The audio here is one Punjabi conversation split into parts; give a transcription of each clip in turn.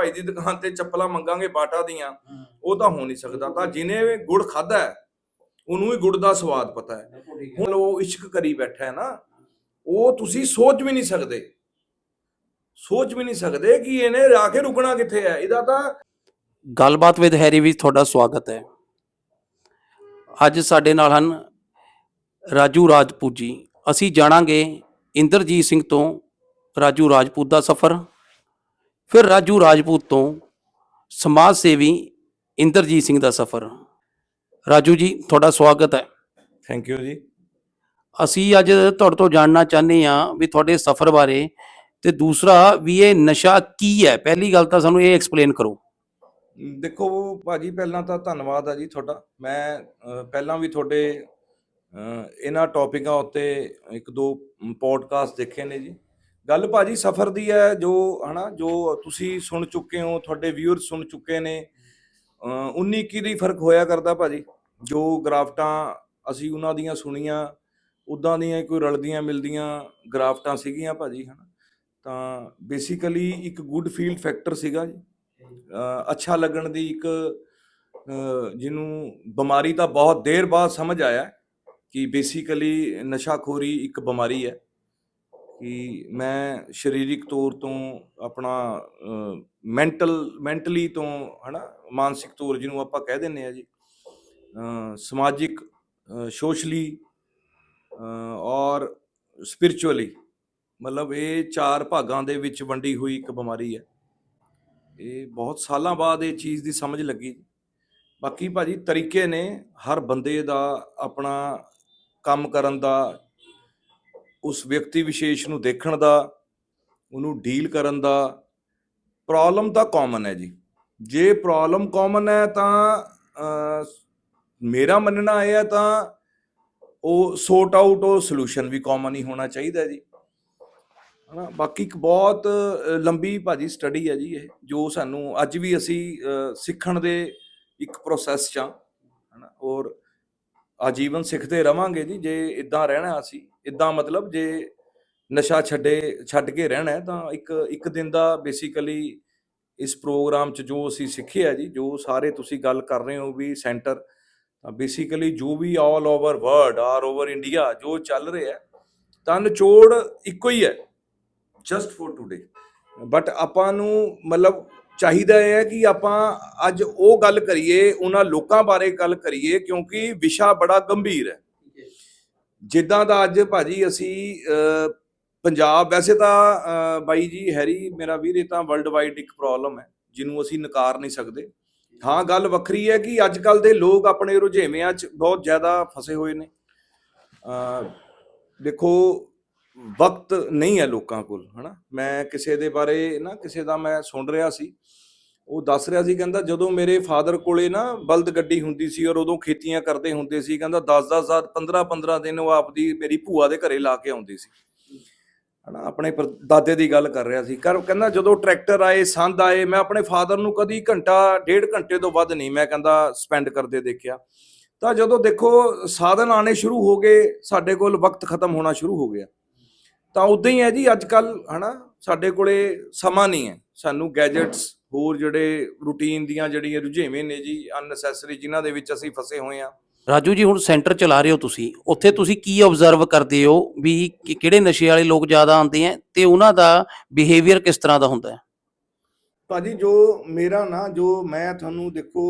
ਭਾਈ ਦੀ ਦੁਕਾਨ ਤੇ ਚੱਪਲਾਂ ਮੰਗਾਂਗੇ ਬਾਟਾ ਦੀਆਂ ਉਹ ਤਾਂ ਹੋ ਨਹੀਂ ਸਕਦਾ। ਤਾਂ ਜਿਹਨੇ ਗੁੜ ਖਾਦਾ ਹੈ ਉਹਨੂੰ ਹੀ ਗੁੜ ਦਾ ਸਵਾਦ ਪਤਾ ਹੈ। ਹੁਣ ਉਹ ਇਸ਼ਕ ਕਰੀ ਬੈਠਾ ਹੈ ਨਾ ਉਹ ਤੁਸੀਂ ਸੋਚ ਵੀ ਨਹੀਂ ਸਕਦੇ। ਸੋਚ ਵੀ ਨਹੀਂ ਸਕਦੇ ਕਿ ਇਹਨੇ ਜਾ ਕੇ ਰੁਕਣਾ ਕਿੱਥੇ ਹੈ। ਇਹਦਾ ਤਾਂ ਗੱਲਬਾਤ ਵਿਦ ਹੈਰੀ ਵਿੱਚ ਤੁਹਾਡਾ ਸਵਾਗਤ ਹੈ। ਅੱਜ ਸਾਡੇ ਨਾਲ ਹਨ ਰਾਜੂ ਰਾਜਪੂਤ ਜੀ। ਅਸੀਂ ਜਾਣਾਂਗੇ ਇੰਦਰਜੀਤ ਸਿੰਘ ਤੋਂ ਰਾਜੂ ਰਾਜਪੂਤ ਦਾ ਸਫ਼ਰ। ਫਿਰ ਰਾਜੂ ਰਾਜਪੂਤ ਤੋਂ ਸਮਾਜ ਸੇਵੀ ਇੰਦਰਜੀਤ ਸਿੰਘ ਦਾ ਸਫ਼ਰ। ਰਾਜੂ ਜੀ ਤੁਹਾਡਾ ਸਵਾਗਤ ਹੈ। ਥੈਂਕ ਯੂ ਜੀ। ਅਸੀਂ ਅੱਜ ਤੁਹਾਡੇ ਤੋਂ ਜਾਣਨਾ ਚਾਹੁੰਦੇ ਹਾਂ ਵੀ ਤੁਹਾਡੇ ਸਫ਼ਰ ਬਾਰੇ ਤੇ ਦੂਸਰਾ ਵੀ ਇਹ ਨਸ਼ਾ ਕੀ ਹੈ? ਪਹਿਲੀ ਗੱਲ ਤਾਂ ਸਾਨੂੰ ਇਹ ਐਕਸਪਲੇਨ ਕਰੋ। ਦੇਖੋ ਭਾਜੀ ਪਹਿਲਾਂ ਤਾਂ ਧੰਨਵਾਦ ਆ ਜੀ ਤੁਹਾਡਾ। ਮੈਂ ਪਹਿਲਾਂ ਵੀ ਤੁਹਾਡੇ ਇਹਨਾਂ ਟੌਪਿਕਾਂ ਉੱਤੇ ਇੱਕ ਦੋ ਪੋਡਕਾਸਟ ਦੇਖੇ ਨੇ ਜੀ। ਗੱਲ ਭਾਜੀ ਸਫ਼ਰ ਦੀ ਹੈ ਜੋ ਹਨਾ ਜੋ ਤੁਸੀਂ ਸੁਣ ਚੁੱਕੇ ਹੋ ਤੁਹਾਡੇ ਵਿਊਅਰ ਸੁਣ ਚੁੱਕੇ ਨੇ ਅਹ, 19 21 ਦੀ ਫ਼ਰਕ ਹੋਇਆ ਕਰਦਾ ਭਾਜੀ ਜੋ ਗ੍ਰਾਫਟਾਂ ਅਸੀਂ ਉਹਨਾਂ ਦੀਆਂ ਸੁਣੀਆਂ ਉਦਾਂ ਦੀਆਂ ਕੋਈ ਰਲਦੀਆਂ ਮਿਲਦੀਆਂ ਗ੍ਰਾਫਟਾਂ ਸੀਗੀਆਂ ਭਾਜੀ ਹਨਾ। ਤਾਂ ਬੇਸਿਕਲੀ ਇੱਕ ਗੁੱਡ ਫੀਲ ਫੈਕਟਰ ਸੀਗਾ ਜੀ। ਅੱਛਾ ਲੱਗਣ ਦੀ ਇੱਕ ਜਿਹਨੂੰ ਬਿਮਾਰੀ ਤਾਂ ਬਹੁਤ ਦੇਰ ਬਾਅਦ ਸਮਝ ਆਇਆ ਕਿ ਬੇਸਿਕਲੀ ਨਸ਼ਾਖੋਰੀ ਇੱਕ ਬਿਮਾਰੀ ਹੈ। ਕਿ ਮੈਂ ਸਰੀਰਿਕ ਤੌਰ ਤੋਂ ਆਪਣਾ ਮੈਂਟਲ, ਮੈਂਟਲੀ ਤੋਂ ਹਨਾ, ਮਾਨਸਿਕ ਤੌਰ ਜਿਹਨੂੰ ਆਪਾਂ ਕਹਿ ਦਿੰਨੇ ਆ ਜੀ ਸਮਾਜਿਕ ਸੋਸ਼ਲੀ ਔਰ ਸਪਿਰਚੁਅਲੀ। ਮਤਲਬ ਇਹ ਚਾਰ ਭਾਗਾਂ ਦੇ ਵਿੱਚ ਵੰਡੀ ਹੋਈ ਇੱਕ ਬਿਮਾਰੀ ਹੈ। ਇਹ ਬਹੁਤ ਸਾਲਾਂ ਬਾਅਦ ਇਹ ਚੀਜ਼ ਦੀ ਸਮਝ ਲੱਗੀ। ਬਾਕੀ ਭਾਜੀ ਤਰੀਕੇ ਨੇ ਹਰ ਬੰਦੇ ਦਾ ਆਪਣਾ ਕੰਮ ਕਰਨ ਦਾ ਉਸ ਵਿਅਕਤੀ ਵਿਸ਼ੇਸ਼ ਨੂੰ ਦੇਖਣ ਦਾ ਉਹਨੂੰ ਡੀਲ ਕਰਨ ਦਾ ਪ੍ਰੋਬਲਮ ਤਾਂ ਕਾਮਨ ਹੈ ਜੀ। ਜੇ ਪ੍ਰੋਬਲਮ ਕਾਮਨ ਹੈ ਤਾਂ ਮੇਰਾ ਮੰਨਣਾ ਇਹ ਹੈ ਤਾਂ ਉਹ ਸੋਰਟ ਆਊਟ ਉਹ ਸੋਲੂਸ਼ਨ ਵੀ ਕਾਮਨ ਹੀ ਹੋਣਾ ਚਾਹੀਦਾ ਜੀ। ਹਨਾ ਬਾਕੀ ਇੱਕ ਬਹੁਤ ਅ, ਲੰਬੀ ਭਾਜੀ ਸਟੱਡੀ ਹੈ ਜੀ ਇਹ ਜੋ ਸਾਨੂੰ ਅੱਜ ਵੀ ਅਸੀਂ ਸਿੱਖਣ ਦੇ ਇੱਕ ਪ੍ਰੋਸੈਸ ਚ ਹਾਂ। ਹਨਾ ਔਰ ਆਜੀਵਨ ਸਿੱਖਦੇ ਰਵਾਂਗੇ ਜੀ, ਜੇ ਇਦਾਂ ਰਹਿਣਾ ਅਸੀਂ ਇਦਾਂ ਮਤਲਬ ਜੇ ਨਸ਼ਾ ਛੱਡੇ, ਛੱਡ ਕੇ ਰਹਿਣਾ ਹੈ, ਤਾਂ ਇੱਕ ਇੱਕ ਦਿਨ ਦਾ ਬੇਸਿਕਲੀ ਇਸ ਪ੍ਰੋਗਰਾਮ ਚ ਜੋ ਅਸੀਂ ਸਿੱਖਿਆ ਜੀ, ਜੋ ਸਾਰੇ ਤੁਸੀਂ ਗੱਲ ਕਰ ਰਹੇ ਹੋ ਵੀ ਸੈਂਟਰ ਤਾਂ ਬੇਸਿਕਲੀ ਜੋ ਵੀ all over world or over India ਜੋ ਚੱਲ ਰਿਹਾ ਤਾਂ ਨਿਚੋੜ ਇੱਕੋ ਹੀ ਹੈ ਜਸਟ ਫॉर ਟੂਡੇ ਬਟ ਆਪਾਂ ਨੂੰ ਮਤਲਬ ਚਾਹੀਦਾ ਇਹ ਹੈ ਕਿ ਆਪਾਂ ਅੱਜ ਉਹ ਗੱਲ ਕਰੀਏ ਉਹਨਾਂ ਲੋਕਾਂ ਬਾਰੇ ਗੱਲ ਕਰੀਏ ਕਿਉਂਕਿ ਵਿਸ਼ਾ ਬੜਾ ਗੰਭੀਰ ਹੈ। ਜਿੱਦਾਂ ਦਾ ਅੱਜ ਭਾਜੀ ਅਸੀਂ ਪੰਜਾਬ ਵੈਸੇ ਤਾਂ ਬਾਈ ਜੀ ਹੈਰੀ ਮੇਰਾ ਵੀਰ ਇਹ ਤਾਂ ਵਰਲਡ ਵਾਈਡ ਇੱਕ ਪ੍ਰੋਬਲਮ ਹੈ ਜਿਹਨੂੰ ਅਸੀਂ ਨਕਾਰ ਨਹੀਂ ਸਕਦੇ। ਹਾਂ ਗੱਲ ਵੱਖਰੀ ਹੈ ਕਿ ਅੱਜ ਕੱਲ ਦੇ ਲੋਕ ਆਪਣੇ ਰੁਝੇਵਿਆਂ 'ਚ ਬਹੁਤ ਜ਼ਿਆਦਾ ਫਸੇ ਹੋਏ ਨੇ। ਦੇਖੋ ਵਕਤ ਨਹੀਂ ਹੈ ਲੋਕਾਂ ਕੋਲ ਹਨਾ? ਮੈਂ ਕਿਸੇ ਦੇ ਬਾਰੇ ਨਾ ਕਿਸੇ ਦਾ ਮੈਂ ਸੁਣ ਰਿਹਾ ਸੀ। ਉਹ ਦੱਸ ਰਿਹਾ ਸੀ, ਕਹਿੰਦਾ ਜਦੋਂ ਮੇਰੇ ਫਾਦਰ ਕੋਲੇ ਨਾ ਬਲਦ ਗੱਡੀ ਹੁੰਦੀ ਸੀ ਔਰ ਉਦੋਂ ਖੇਤੀਆਂ ਕਰਦੇ ਹੁੰਦੇ ਸੀ, ਕਹਿੰਦਾ 10-10 ਸਾਲ 15-15 ਦਿਨ ਉਹ ਆਪਦੀ ਮੇਰੀ ਭੂਆ ਦੇ ਘਰੇ ਲਾ ਕੇ ਆਉਂਦੀ ਸੀ। ਹਨਾ, ਆਪਣੇ ਪਰ- ਦਾਦੇ ਦੀ ਗੱਲ ਕਰ ਰਿਹਾ ਸੀ। ਕਰ, ਕਹਿੰਦਾ ਜਦੋਂ ਟਰੈਕਟਰ ਆਏ, ਸੰਦ ਆਏ, ਮੈਂ ਆਪਣੇ ਫਾਦਰ ਨੂੰ ਕਦੀ ਘੰਟਾ, ਡੇਢ ਘੰਟੇ ਤੋਂ ਵੱਧ ਨਹੀਂ ਮੈਂ ਕਹਿੰਦਾ ਸਪੈਂਡ ਕਰਦੇ ਦੇਖਿਆ। ਤਾਂ ਜਦੋਂ ਦੇਖੋ ਸਾਧਨ ਆਣੇ ਸ਼ੁਰੂ ਹੋ ਗਏ, ਸਾਡੇ ਕੋਲ ਵਕਤ ਖਤਮ ਹੋਣਾ ਸ਼ੁਰੂ ਹੋ ਗਿਆ। ਤਾਂ ਉਦਾਂ ਹੀ ਹੈ ਜੀ, ਅੱਜ ਕੱਲ ਹਨਾ, ਸਾਡੇ ਕੋਲੇ ਸਮਾਂ ਨਹੀਂ ਹੈ। ਸਾਨੂੰ ਗੈਜਟਸ ਹੋਰ ਜਿਹੜੇ ਰੂਟੀਨ ਦੀਆਂ ਜਿਹੜੀਆਂ ਰੁਝੇਵੇਂ ਨੇ ਜੀ ਅਨਨੈਸੈਸਰੀ ਜਿਨ੍ਹਾਂ ਦੇ ਵਿੱਚ ਅਸੀਂ ਫਸੇ ਹੋਏ ਆ ਰਾਜੂ ਜੀ ਹੁਣ ਸੈਂਟਰ ਚਲਾ ਰਹੇ ਹੋ ਤੁਸੀਂ ਉੱਥੇ ਤੁਸੀਂ ਕੀ ਆਬਜ਼ਰਵ ਕਰਦੇ ਹੋ ਵੀ ਕਿ- ਕਿਹੜੇ ਨਸ਼ੇ ਵਾਲੇ ਲੋਕ ਜ਼ਿਆਦਾ ਆਉਂਦੇ ਆ ਤੇ ਉਹਨਾਂ ਦਾ ਬਿਹੇਵੀਅਰ ਕਿਸ ਤਰ੍ਹਾਂ ਦਾ ਹੁੰਦਾ ਹੈ? ਭਾਜੀ ਜੋ ਮੇਰਾ ਨਾ ਜੋ ਮੈਂ ਤੁਹਾਨੂੰ ਦੇਖੋ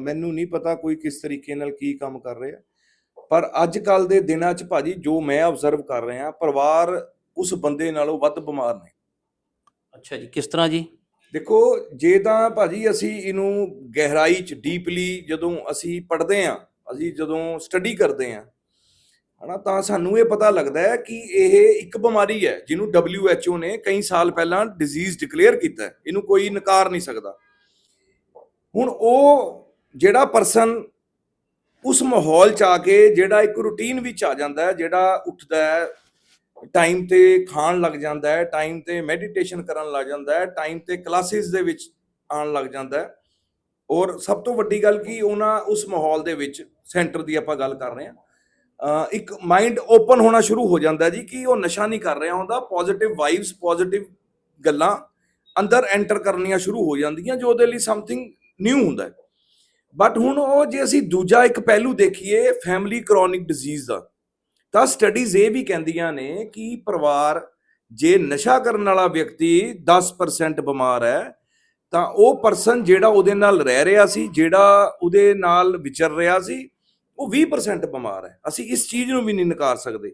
ਮੈਨੂੰ ਨਹੀਂ ਪਤਾ ਕੋਈ ਕਿਸ ਤਰੀਕੇ ਨਾਲ ਕੀ ਕੰਮ ਕਰ ਰਿਹਾ। ਪਰ ਅੱਜ ਕੱਲ ਦੇ ਦਿਨਾਂ 'ਚ ਭਾਜੀ ਜੋ ਮੈਂ ਆਬਜ਼ਰਵ ਕਰ ਰਿਹਾ ਪਰਿਵਾਰ ਉਸ ਬੰਦੇ ਨਾਲੋਂ ਵੱਧ ਬਿਮਾਰ ਨੇ। ਅੱਛਾ ਜੀ ਕਿਸ ਤਰ੍ਹਾਂ ਜੀ? ਦੇਖੋ, ਜੇ ਤਾਂ ਭਾਜੀ ਅਸੀਂ ਇਹਨੂੰ ਗਹਿਰਾਈ 'ਚ ਡੀਪਲੀ ਜਦੋਂ ਅਸੀਂ ਪੜ੍ਹਦੇ ਆਂ ਅਸੀਂ ਜਦੋਂ ਸਟੱਡੀ ਕਰਦੇ ਆਂ ਹਨਾ, ਤਾਂ ਸਾਨੂੰ ਇਹ ਪਤਾ ਲੱਗਦਾ ਹੈ ਕਿ ਇਹ ਇੱਕ ਬਿਮਾਰੀ ਹੈ, ਜਿਹਨੂੰ WHO ਨੇ ਕਈ ਸਾਲ ਪਹਿਲਾਂ ਡਿਜ਼ੀਜ਼ ਡਿਕਲੇਅਰ ਕੀਤਾ ਇਹਨੂੰ ਕੋਈ ਨਕਾਰ ਨਹੀਂ ਸਕਦਾ। ਹੁਣ ਉਹ ਜਿਹੜਾ ਪਰਸਨ ਉਸ ਮਾਹੌਲ ਚ ਆ ਕੇ, ਜਿਹੜਾ ਇੱਕ ਰੂਟੀਨ ਵਿੱਚ ਆ ਜਾਂਦਾ ਹੈ, ਜਿਹੜਾ ਉੱਠਦਾ ਹੈ ਟਾਈਮ ਤੇ ਖਾਣ ਲੱਗ ਜਾਂਦਾ ਹੈ ਟਾਈਮ ਤੇ ਮੈਡੀਟੇਸ਼ਨ ਕਰਨ ਲੱਗ ਜਾਂਦਾ ਹੈ ਟਾਈਮ ਤੇ ਕਲਾਸਿਸ ਦੇ ਵਿੱਚ ਆਉਣ ਲੱਗ ਜਾਂਦਾ ਹੈ। ਔਰ ਸਭ ਤੋਂ ਵੱਡੀ ਗੱਲ ਕੀ, ਉਹਨਾਂ ਉਸ ਮਾਹੌਲ ਦੇ ਵਿੱਚ ਸੈਂਟਰ ਦੀ ਆਪਾਂ ਗੱਲ ਕਰ ਰਹੇ ਹਾਂ। ਇੱਕ ਮਾਈਂਡ ਓਪਨ ਹੋਣਾ ਸ਼ੁਰੂ ਹੋ ਜਾਂਦਾ ਜੀ, ਕਿ ਉਹ ਨਸ਼ਾ ਨਹੀਂ ਕਰ ਰਿਹਾ ਹੁੰਦਾ ਪੋਜ਼ਿਟਿਵ ਵਾਈਬਸ ਪੋਜ਼ਿਟਿਵ ਗੱਲਾਂ ਅੰਦਰ ਐਂਟਰ ਕਰਨੀਆਂ ਸ਼ੁਰੂ ਹੋ ਜਾਂਦੀਆਂ, ਜੋ ਉਹਦੇ ਲਈ ਸਮਥਿੰਗ ਨਿਊ ਹੁੰਦਾ ਹੈ। ਬਟ ਹੁਣ ਉਹ ਜੇ ਅਸੀਂ ਦੂਜਾ ਇੱਕ ਪਹਿਲੂ ਦੇਖੀਏ ਫੈਮਿਲੀ ਕ੍ਰੋਨਿਕ ਡਿਜ਼ੀਜ਼ ਦਾ ਤਾਂ ਸਟੱਡੀਜ਼ ਇਹ ਵੀ ਕਹਿੰਦੀਆਂ ਨੇ ਕਿ ਪਰਿਵਾਰ ਜੇ ਨਸ਼ਾ ਕਰਨ ਵਾਲਾ ਵਿਅਕਤੀ 10% ਬਿਮਾਰ ਹੈ, ਤਾਂ ਉਹ ਪਰਸਨ ਜਿਹੜਾ ਉਹਦੇ ਨਾਲ ਰਹਿ ਰਿਹਾ ਸੀ, ਜਿਹੜਾ ਉਹਦੇ ਨਾਲ ਵਿਚਰ ਰਿਹਾ ਸੀ, ਉਹ 20% ਬਿਮਾਰ ਹੈ। ਅਸੀਂ ਇਸ ਚੀਜ਼ ਨੂੰ ਵੀ ਨਹੀਂ ਨਕਾਰ ਸਕਦੇ।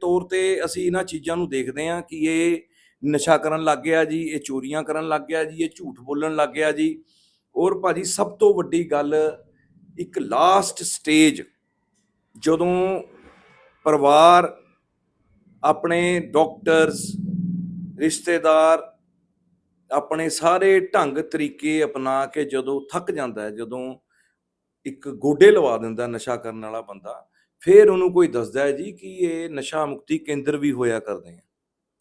ਤੌਰ ਤੇ ਅਸੀਂ ਇਹਨਾਂ ਚੀਜ਼ਾਂ ਨੂੰ ਦੇਖਦੇ ਹਾਂ ਕਿ ਇਹ ਨਸ਼ਾ ਕਰਨ ਲੱਗ ਗਿਆ ਜੀ, ਇਹ ਚੋਰੀਆਂ ਕਰਨ ਲੱਗ ਗਿਆ ਜੀ, ਇਹ ਝੂਠ ਬੋਲਣ ਲੱਗ ਗਿਆ ਜੀ। ਔਰ ਭਾਜੀ ਸਭ ਤੋਂ ਵੱਡੀ ਗੱਲ ਇੱਕ ਲਾਸਟ ਸਟੇਜ ਜਦੋਂ ਪਰਿਵਾਰ, ਆਪਣੇ ਡਾਕਟਰਸ, ਰਿਸ਼ਤੇਦਾਰ, ਆਪਣੇ ਸਾਰੇ ਢੰਗ ਤਰੀਕੇ ਅਪਣਾ ਕੇ ਜਦੋਂ ਥੱਕ ਜਾਂਦਾ ਹੈ, ਜਦੋਂ ਇੱਕ ਗੋਡੇ ਲਵਾ ਦਿੰਦਾ ਨਸ਼ਾ ਕਰਨ ਵਾਲਾ ਬੰਦਾ, ਫਿਰ ਉਹਨੂੰ ਕੋਈ ਦੱਸਦਾ ਹੈ ਜੀ ਕਿ ਇਹ ਨਸ਼ਾ ਮੁਕਤੀ ਕੇਂਦਰ ਵੀ ਹੋਇਆ ਕਰਦੇ ਆ।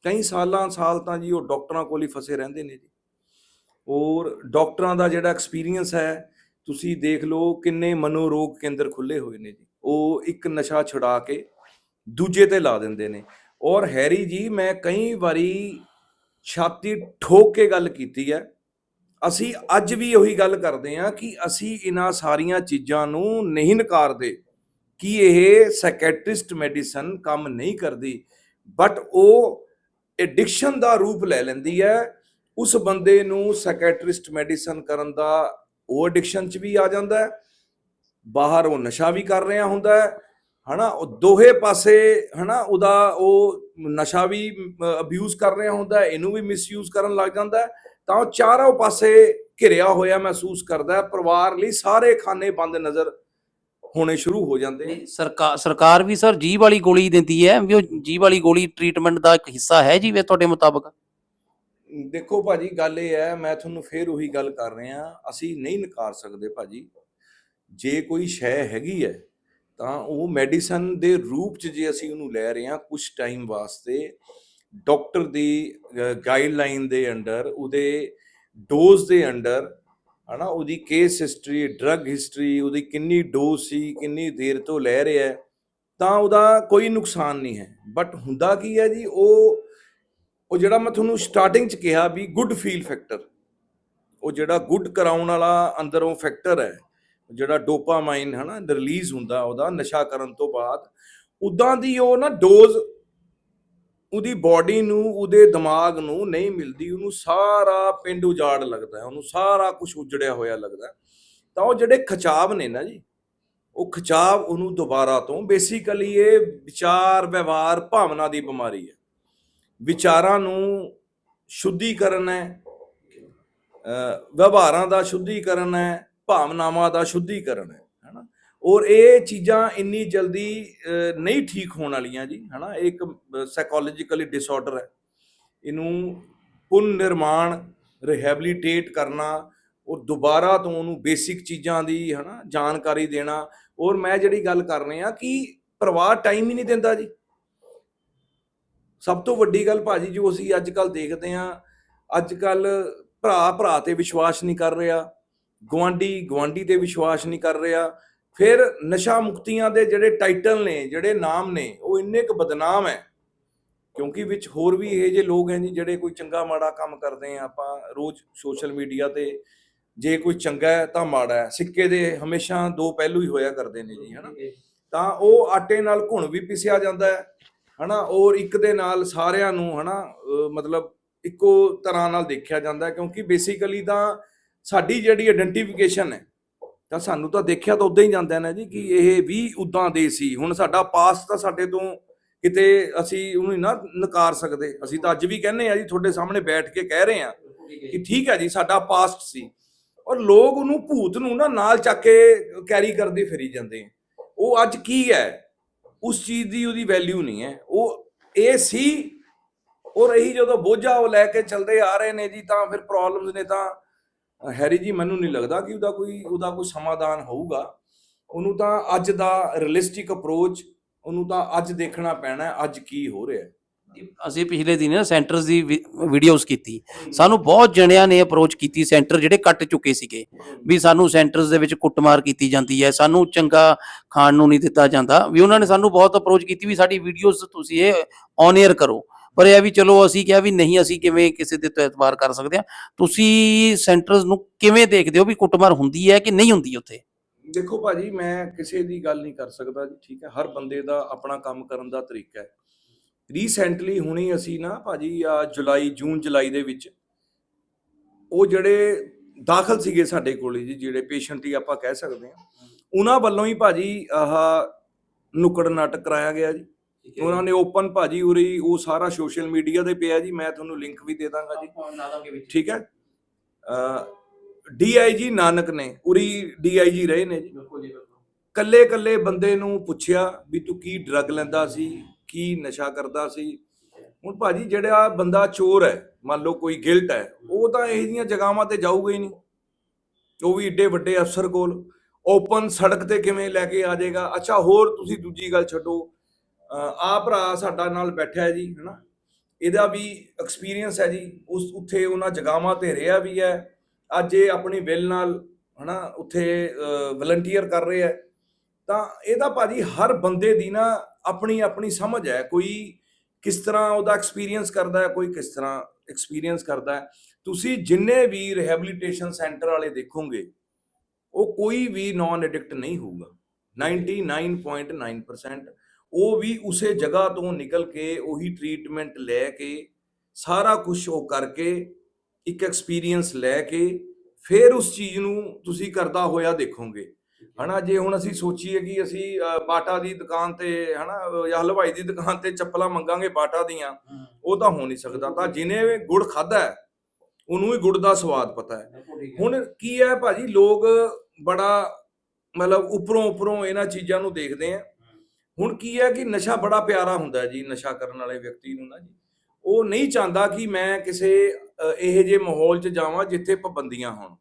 ਕਈ ਸਾਲਾਂ, ਸਾਲ ਤਾਂ ਜੀ ਉਹ ਡਾਕਟਰਾਂ ਕੋਲ ਹੀ ਫਸੇ ਰਹਿੰਦੇ ਨੇ ਜੀ। ਔਰ ਡਾਕਟਰਾਂ ਦਾ ਜਿਹੜਾ ਐਕਸਪੀਰੀਅੰਸ ਹੈ, ਤੁਸੀਂ ਦੇਖ ਲਓ ਕਿੰਨੇ ਮਨੋਰੋਗ ਕੇਂਦਰ ਖੁੱਲੇ ਹੋਏ ਨੇ ਜੀ। ਉਹ ਇੱਕ ਨਸ਼ਾ ਛੁਡਾ ਕੇ ਦੂਜੇ ਤੇ ਲਾ ਦਿੰਦੇ ਨੇ। ਔਰ ਹੈਰੀ ਜੀ, ਮੈਂ ਕਈ ਵਾਰੀ ਛਾਤੀ ਠੋਕ ਕੇ ਗੱਲ ਕੀਤੀ ਹੈ। ਅਸੀਂ ਅੱਜ ਵੀ ਉਹੀ ਗੱਲ ਕਰਦੇ ਹਾਂ ਕਿ ਅਸੀਂ ਇਹਨਾਂ ਸਾਰੀਆਂ ਚੀਜ਼ਾਂ ਨੂੰ ਨਹੀਂ ਨਕਾਰਦੇ ਕਿ ਇਹ ਸਾਈਕੈਟ੍ਰਿਸਟ ਮੈਡੀਸਨ ਕੰਮ ਨਹੀਂ ਕਰਦੀ। ਬਟ ਉਹ ਐਡਿਕਸ਼ਨ ਦਾ ਰੂਪ ਲੈ ਲੈਂਦੀ ਹੈ। ਉਸ ਬੰਦੇ ਨੂੰ ਸਾਈਕੈਟ੍ਰਿਸਟ ਮੈਡੀਸਨ ਕਰਨ ਦਾ ਉਹ ਐਡਿਕਸ਼ਨ ਚ ਵੀ ਆ ਜਾਂਦਾ ਹੈ। ਬਾਹਰ ਉਹ ਨਸ਼ਾ ਵੀ ਕਰ ਰਿਹਾ ਹੁੰਦਾ ਹੈ। ਹਨਾ ਉਹ ਦੋਹੇ ਪਾਸੇ ਹਨਾ ਉਹਦਾ ਉਹ ਨਸ਼ਾ ਵੀ ਅਬਿਊਜ਼ ਕਰ ਰਿਹਾ ਹੁੰਦਾ ਇਹਨੂੰ ਵੀ ਮਿਸਯੂਜ਼ ਕਰਨ ਲੱਗ ਜਾਂਦਾ ਤਾਂ ਉਹ ਚਾਰੋਂ ਪਾਸੇ ਘਿਰਿਆ ਹੋਇਆ ਮਹਿਸੂਸ ਕਰਦਾ ਪਰਿਵਾਰ ਲਈ ਸਾਰੇ ਖਾਨੇ ਬੰਦ ਨਜ਼ਰ ਹੋਣੇ ਸ਼ੁਰੂ ਹੋ ਜਾਂਦੇ ਸਰਕਾਰ ਸਰਕਾਰ ਵੀ ਸਰ ਜੀਭ ਵਾਲੀ ਗੋਲੀ ਦਿੰਦੀ ਹੈ ਵੀ ਉਹ ਜੀਭ ਵਾਲੀ ਗੋਲੀ ਟ੍ਰੀਟਮੈਂਟ ਦਾ ਇੱਕ ਹਿੱਸਾ ਹੈ ਜੀ ਵੇ ਤੁਹਾਡੇ ਮੁਤਾਬਕ? ਦੇਖੋ ਭਾਜੀ ਗੱਲ ਇਹ ਹੈ ਮੈਂ ਤੁਹਾਨੂੰ ਫੇਰ ਉਹੀ ਗੱਲ ਕਰ ਰਿਹਾ ਅਸੀਂ ਨਹੀਂ ਨਕਾਰ ਸਕਦੇ ਭਾਜੀ ਜੇ ਕੋਈ ਸ਼ੈ ਹੈਗੀ ਹੈ ਤਾਂ ਉਹ ਮੈਡੀਸਨ ਦੇ ਰੂਪ ਚ ਜੇ ਅਸੀਂ ਉਹਨੂੰ ਲੈ ਰਹੇ ਹਾਂ ਕੁਝ ਟਾਈਮ ਵਾਸਤੇ ਡਾਕਟਰ ਦੀ ਗਾਈਡਲਾਈਨ ਦੇ ਅੰਡਰ, ਉਹਦੇ ਡੋਜ਼ ਦੇ ਅੰਡਰ, ਹਨਾ, ਉਹਦੀ ਕੇਸ ਹਿਸਟਰੀ ਡਰੱਗ ਹਿਸਟਰੀ ਉਹਦੀ ਕਿੰਨੀ ਡੋਜ਼ ਸੀ, ਕਿੰਨੀ ਦੇਰ ਤੋਂ ਲੈ ਰਿਹਾ ਹੈ, ਤਾਂ ਉਹਦਾ ਕੋਈ ਨੁਕਸਾਨ ਨਹੀਂ ਹੈ। ਬਟ ਹੁੰਦਾ ਕੀ ਹੈ ਜੀ, ਉਹ ਉਹ ਜਿਹੜਾ ਮੈਂ ਤੁਹਾਨੂੰ ਸਟਾਰਟਿੰਗ ਚ ਕਿਹਾ ਵੀ ਗੁੱਡ ਫੀਲ ਫੈਕਟਰ ਉਹ ਜਿਹੜਾ ਗੁੱਡ ਕਰਾਉਣ ਵਾਲਾ ਅੰਦਰੋਂ ਫੈਕਟਰ ਹੈ ਜਿਹੜਾ ਡੋਪਾਮਾਈਨ ਹਨਾ ਰਿਲੀਜ਼ ਹੁੰਦਾ, ਉਹਦਾ ਨਸ਼ਾ ਕਰਨ ਤੋਂ ਬਾਅਦ ਉਦਾਂ ਦੀ ਉਹ ਨਾ ਡੋਜ਼ ਉਹਦੀ ਬਾਡੀ ਨੂੰ, ਉਹਦੇ ਦਿਮਾਗ ਨੂੰ ਨਹੀਂ ਮਿਲਦੀ, ਉਹਨੂੰ ਸਾਰਾ ਪਿੰਡ ਉਜਾੜ ਲੱਗਦਾ ਉਹਨੂੰ ਸਾਰਾ ਕੁਝ ਉਜੜਿਆ ਹੋਇਆ ਲੱਗਦਾ ਤਾਂ ਉਹ ਜਿਹੜੇ ਖਿਚਾਵ ਨੇ ਨਾ ਜੀ, ਉਹ ਖਿਚਾਵ ਉਹਨੂੰ ਦੁਬਾਰਾ ਤੋਂ ਬੇਸਿਕਲੀ ਇਹ ਵਿਚਾਰ, ਵਿਵਹਾਰ, ਭਾਵਨਾ ਦੀ ਬਿਮਾਰੀ ਹੈ। ਵਿਚਾਰਾਂ ਨੂੰ ਸ਼ੁੱਧੀਕਰਨ ਹੈ ਵਿਵਹਾਰਾਂ ਦਾ ਸ਼ੁੱਧੀਕਰਨ ਹੈ ਭਾਵਨਾਵਾਂ ਦਾ ਸ਼ੁੱਧੀਕਰਨ ਹੈ, ਹਨਾ? ਔਰ ਇਹ ਚੀਜ਼ਾਂ ਇੰਨੀ ਜਲਦੀ ਨਹੀਂ ਠੀਕ ਹੋਣ ਵਾਲੀਆਂ ਜੀ, ਹਨਾ? ਇਹ ਇੱਕ ਸਾਈਕੋਲੋਜੀਕਲੀ ਡਿਸਆਰਡਰ ਹੈ। ਇਹਨੂੰ ਪੁਨ ਨਿਰਮਾਣ ਰਿਹੈਬਿਲਿਟੇਟ ਕਰਨਾ ਔਰ ਦੁਬਾਰਾ ਤੋਂ ਉਹਨੂੰ ਬੇਸਿਕ ਚੀਜ਼ਾਂ ਦੀ, ਹਨਾ, ਜਾਣਕਾਰੀ ਦੇਣਾ। ਔਰ ਮੈਂ ਜਿਹੜੀ ਗੱਲ ਕਰ ਰਿਹਾ ਕਿ ਪਰਿਵਾਰ ਟਾਈਮ ਹੀ ਨਹੀਂ ਦਿੰਦਾ ਜੀ। ਸਭ ਤੋਂ ਵੱਡੀ ਗੱਲ ਭਾਜੀ ਜੋ ਅਸੀਂ ਅੱਜ ਕੱਲ ਦੇਖਦੇ ਹਾਂ, ਅੱਜ ਕੱਲ ਭਰਾ ਭਰਾ ਤੇ ਵਿਸ਼ਵਾਸ ਨਹੀਂ ਕਰ ਰਿਹਾ। ਗਵਾਂਡੀ ਗਵਾਂਡੀ ਤੇ ਵਿਸ਼ਵਾਸ ਨਹੀਂ ਕਰ ਰਿਹਾ। ਫਿਰ ਨਸ਼ਾ ਮੁਕਤੀਆਂ ਦੇ ਜਿਹੜੇ ਟਾਈਟਲ ਨੇ ਜਿਹੜੇ ਨਾਮ ਨੇ ਉਹ ਇੰਨੇ ਕੁ ਬਦਨਾਮ ਹੈ ਕਿਉਂਕਿ ਵਿੱਚ ਹੋਰ ਵੀ ਇਹ ਜਿਹੇ ਲੋਕ ਹੈ ਜੀ ਜਿਹੜੇ ਕੋਈ ਚੰਗਾ ਮਾੜਾ ਕੰਮ ਕਰਦੇ ਆ। ਆਪਾਂ ਰੋਜ਼ ਸੋਸ਼ਲ ਮੀਡੀਆ ਤੇ ਜੇ ਕੋਈ ਚੰਗਾ ਹੈ ਤਾਂ ਮਾੜਾ ਹੈ। ਸਿੱਕੇ ਦੇ ਹਮੇਸ਼ਾ ਦੋ ਪਹਿਲੂ ਹੀ ਹੋਇਆ ਕਰਦੇ ਨੇ ਜੀ ਹਨਾ? ਤਾਂ ਉਹ ਆਟੇ ਨਾਲ ਘੁਣ ਵੀ ਪਿਸਿਆ ਜਾਂਦਾ ਹੈ ਹਨਾ? ਔਰ ਇੱਕ ਦੇ ਨਾਲ ਸਾਰਿਆਂ ਨੂੰ ਹਨਾ? ਮਤਲਬ ਇੱਕੋ ਤਰ੍ਹਾਂ ਨਾਲ ਦੇਖਿਆ ਜਾਂਦਾ ਕਿਉਂਕਿ ਬੇਸਿਕਲੀ ਤਾਂ ਸਾਡੀ ਜਿਹੜੀ ਆਇਡੈਂਟੀਫਿਕੇਸ਼ਨ ਹੈ, ਤਾਂ ਸਾਨੂੰ ਤਾਂ ਦੇਖਿਆ ਤਾਂ ਉਦਾਂ ਹੀ ਜਾਂਦਾ ਹੈ ਜੀ ਕਿ ਇਹ ਵੀ ਉਦਾਂ ਦੇ ਸੀ। ਹੁਣ ਸਾਡਾ ਪਾਸਟ ਤਾਂ ਸਾਡੇ ਤੋਂ ਕਿਤੇ ਅਸੀਂ ਉਹਨੂੰ ਨਾ ਨਕਾਰ ਸਕਦੇ। ਅਸੀਂ ਤਾਂ ਅੱਜ ਵੀ ਕਹਿੰਦੇ ਆ ਜੀ, ਤੁਹਾਡੇ ਸਾਹਮਣੇ ਬੈਠ ਕੇ ਕਹਿ ਰਹੇ ਆ ਕਿ ਠੀਕ ਹੈ ਜੀ, ਸਾਡਾ ਪਾਸਟ ਸੀ। ਔਰ ਲੋਕ ਉਹਨੂੰ ਭੂਤ ਨੂੰ ਨਾ ਨਾਲ ਚੱਕ ਕੇ ਕੈਰੀ ਕਰਦੇ ਫਿਰੀ ਜਾਂਦੇ ਉਹ ਅੱਜ ਕੀ ਹੈ? ਉਸ ਚੀਜ਼ ਦੀ ਉਹਦੀ ਵੈਲਿਊ ਨਹੀਂ ਹੈ। ਉਹ ਇਹ ਸੀ ਔਰ ਇਹੀ ਜਦੋਂ ਬੋਝਾ ਉਹ ਲੈ ਕੇ ਚੱਲਦੇ ਆ ਰਹੇ ਨੇ ਜੀ, ਤਾਂ ਫਿਰ ਪ੍ਰੋਬਲਮਸ ਨੇ ਤਾਂ ਹੈਰੀ ਜੀ, ਮੈਨੂੰ ਨਹੀਂ ਲੱਗਦਾ ਕਿ ਉਹਦਾ ਕੋਈ ਉਹਦਾ ਕੋਈ ਸਮਾਧਾਨ ਹੋਊਗਾ। ਉਹਨੂੰ ਤਾਂ ਅੱਜ ਦਾ ਰਿਅਲਿਸਟਿਕ ਅਪਰੋਚ ਉਹਨੂੰ ਤਾਂ ਅੱਜ ਦੇਖਣਾ ਪੈਣਾ ਅੱਜ ਕੀ ਹੋ ਰਿਹਾ ਹੈ। ਅਸੀਂ ਪਿਛਲੇ ਦਿਨ ਨਾ ਸੈਂਟਰਸ ਦੀ ਵੀਡੀਓਜ਼ ਕੀਤੀ। ਸਾਨੂੰ ਬਹੁਤ ਜਣਿਆਂ ਨੇ ਅਪਰੋਚ ਕੀਤੀ ਸੈਂਟਰ ਜਿਹੜੇ ਕੱਟ ਚੁੱਕੇ ਸੀਗੇ। ਵੀ ਸਾਨੂੰ ਸੈਂਟਰਸ ਦੇ ਵਿੱਚ ਕੁੱਟਮਾਰ ਕੀਤੀ ਜਾਂਦੀ ਹੈ, ਸਾਨੂੰ ਚੰਗਾ ਖਾਣ ਨੂੰ ਨਹੀਂ ਦਿੱਤਾ ਜਾਂਦਾ। ਵੀ ਉਹਨਾਂ ਨੇ ਸਾਨੂੰ ਬਹੁਤ ਅਪਰੋਚ ਕੀਤੀ ਵੀ ਸਾਡੀ ਵੀਡੀਓਜ਼ ਤੁਸੀਂ ਇਹ ਔਨ 에ਅਰ ਕਰੋ। ਪਰ ਇਹ ਵੀ ਚਲੋ ਅਸੀਂ ਕਿਹਾ ਵੀ ਨਹੀਂ, ਅਸੀਂ ਕਿਵੇਂ ਕਿਸੇ ਦੇ ਤੋਂ ਇਤਬਾਰ ਕਰ ਸਕਦੇ ਹਾਂ। ਤੁਸੀਂ ਸੈਂਟਰਸ ਨੂੰ ਕਿਵੇਂ ਦੇਖਦੇ ਹੋ ਵੀ ਕੁੱਟਮਾਰ ਹੁੰਦੀ ਹੈ ਕਿ ਨਹੀਂ ਹੁੰਦੀ ਉੱਥੇ? ਦੇਖੋ ਭਾਜੀ, ਮੈਂ ਕਿਸੇ ਦੀ ਗੱਲ ਨਹੀਂ ਕਰ ਸਕਦਾ ਜੀ, ਠੀਕ ਹੈ। ਹਰ ਬੰਦੇ ਦਾ ਆਪਣਾ ਕੰਮ ਕਰਨ ਦਾ ਤਰੀਕਾ ਹੈ। ਰੀਸੈਂਟਲੀ ਹੁਣੀ ਅਸੀਂ ਨਾ ਭਾਜੀ, ਆ ਜੁਲਾਈ, ਜੂਨ, ਜੁਲਾਈ ਦੇ ਵਿੱਚ ਉਹ ਜਿਹੜੇ ਦਾਖਲ ਸੀਗੇ ਸਾਡੇ ਕੋਲ ਜੀ, ਜਿਹੜੇ ਪੇਸ਼ੈਂਟ ਹੀ ਆਪਾਂ ਕਹਿ ਸਕਦੇ ਹਾਂ, ਉਹਨਾਂ ਵੱਲੋਂ ਹੀ ਭਾਜੀ ਆਹ ਨੁੱਕੜ ਨਾਟਕ ਕਰਾਇਆ ਗਿਆ ਜੀ। ਉਹਨਾਂ ਨੇ ਓਪਨ ਭਾਜੀ ਉਰੀ ਉਹ ਸਾਰਾ ਸੋਸ਼ਲ ਮੀਡੀਆ ਤੇ ਪਿਆ ਜੀ ਮੈਂ ਤੁਹਾਨੂੰ ਲਿੰਕ ਵੀ ਦੇ ਦਾਂਗਾ ਜੀ। ਠੀਕ ਹੈ? ਡੀਆਈਜੀ ਨਾਨਕ ਨੇ ਉਰੀ ਡੀਆਈਜੀ ਰਹੇ ਨੇ ਜੀ। ਕੱਲੇ ਕੱਲੇ ਬੰਦੇ ਨੂੰ ਪੁੱਛਿਆ ਵੀ ਤੂੰ ਕੀ ਡਰੱਗ ਲੈਂਦਾ ਸੀ ਕੀ ਨਸ਼ਾ ਕਰਦਾ ਸੀ। ਹੁਣ ਭਾਜੀ ਜਿਹੜਾ ਬੰਦਾ ਚੋਰ ਹੈ ਮੰਨ ਲਓ ਕੋਈ ਗਿਲਟ ਹੈ ਉਹ ਤਾਂ ਇਹੋ ਜਿਹੀਆਂ ਜਗ੍ਹਾਵਾਂ ਤੇ ਜਾਊਗਾ ਹੀ ਨਹੀਂ। ਉਹ ਵੀ ਏਡੇ ਵੱਡੇ ਅਫਸਰ ਕੋਲ ਓਪਨ ਸੜਕ ਤੇ ਕਿਵੇਂ ਲੈ ਕੇ ਆ ਜਾਏਗਾ। ਅੱਛਾ ਹੋਰ ਤੁਸੀਂ ਦੂਜੀ ਗੱਲ ਛੱਡੋ ਆ ਭਰਾ ਸਾਡਾ ਨਾਲ ਬੈਠਾ ਹੈ ਜੀ, ਹਨਾ? ਇਹਦਾ ਵੀ ਐਕਸਪੀਰੀਅੰਸ ਹੈ ਜੀ। ਉਸ, ਉੱਥੇ ਉਹਨਾਂ ਜਗਾਵਾਂ ਤੇ ਰਿਹਾ ਵੀ ਹੈ। ਅੱਜ ਇਹ ਆਪਣੀ ਬਿੱਲ ਨਾਲ, ਹਨਾ, ਉੱਥੇ ਵਲੰਟੀਅਰ ਕਰ ਰਿਹਾ ਹੈ। ਤਾਂ ਇਹਦਾ ਭਾਜੀ ਹਰ ਬੰਦੇ ਦੀ ਨਾ ਆਪਣੀ ਆਪਣੀ ਸਮਝ ਹੈ। ਕੋਈ ਕਿਸ ਤਰ੍ਹਾਂ ਉਹਦਾ ਐਕਸਪੀਰੀਅੰਸ ਕਰਦਾ ਹੈ, ਕੋਈ ਕਿਸ ਤਰ੍ਹਾਂ ਐਕਸਪੀਰੀਅੰਸ ਕਰਦਾ ਹੈ। ਤੁਸੀਂ ਜਿੰਨੇ ਵੀ ਰਿਹੈਬਿਲਿਟੇਸ਼ਨ ਸੈਂਟਰ ਵਾਲੇ ਦੇਖੋਗੇ, ਉਹ ਕੋਈ ਵੀ ਨਾਨ ਐਡਿਕਟ ਨਹੀਂ ਹੋਊਗਾ। 99.9% ਉਹ ਵੀ ਉਸੇ ਜਗ੍ਹਾ ਤੋਂ ਨਿਕਲ ਕੇ ਉਹੀ ਟ੍ਰੀਟਮੈਂਟ ਲੈ ਕੇ ਸਾਰਾ ਕੁਝ ਉਹ ਕਰਕੇ ਇੱਕ ਐਕਸਪੀਰੀਅੰਸ ਲੈ ਕੇ ਫਿਰ ਉਸ ਚੀਜ਼ ਨੂੰ ਤੁਸੀਂ ਕਰਦਾ ਹੋਇਆ ਦੇਖੋਗੇ। ਹਨਾ ਜੇ ਹੁਣ ਅਸੀਂ ਸੋਚੀਏ ਕਿ ਅਸੀਂ ਬਾਟਾ ਦੀ ਦੁਕਾਨ ਤੇ ਹਨਾ ਜਾਂ ਹਲਵਾਈ ਦੀ ਦੁਕਾਨ ਤੇ ਚੱਪਲਾਂ ਮੰਗਾਂਗੇ ਬਾਟਾ ਦੀਆਂ ਉਹ ਤਾਂ ਹੋ ਨਹੀਂ ਸਕਦਾ। ਤਾਂ ਜਿਹਨੇ ਵੀ ਗੁੜ ਖਾਦਾ ਹੈ ਉਹਨੂੰ ਹੀ ਗੁੜ ਦਾ ਸਵਾਦ ਪਤਾ ਹੈ। ਹੁਣ ਕੀ ਹੈ ਭਾਜੀ ਲੋਕ ਬੜਾ ਮਤਲਬ ਉੱਪਰੋਂ ਉੱਪਰੋਂ ਇਹਨਾਂ ਚੀਜ਼ਾਂ ਨੂੰ ਦੇਖਦੇ ਆ। ਹੁਣ ਕੀ ਹੈ ਕਿ ਨਸ਼ਾ ਬੜਾ ਪਿਆਰਾ ਹੁੰਦਾ ਜੀ ਨਸ਼ਾ ਕਰਨ ਵਾਲੇ ਵਿਅਕਤੀ ਨੂੰ ਨਾ ਜੀ। ਉਹ ਨਹੀਂ ਚਾਹੁੰਦਾ ਕਿ ਮੈਂ ਕਿਸੇ ਇਹੋ ਜਿਹੇ ਮਾਹੌਲ 'ਚ ਜਾਵਾਂ ਜਿੱਥੇ ਪਾਬੰਦੀਆਂ ਹੋਣ।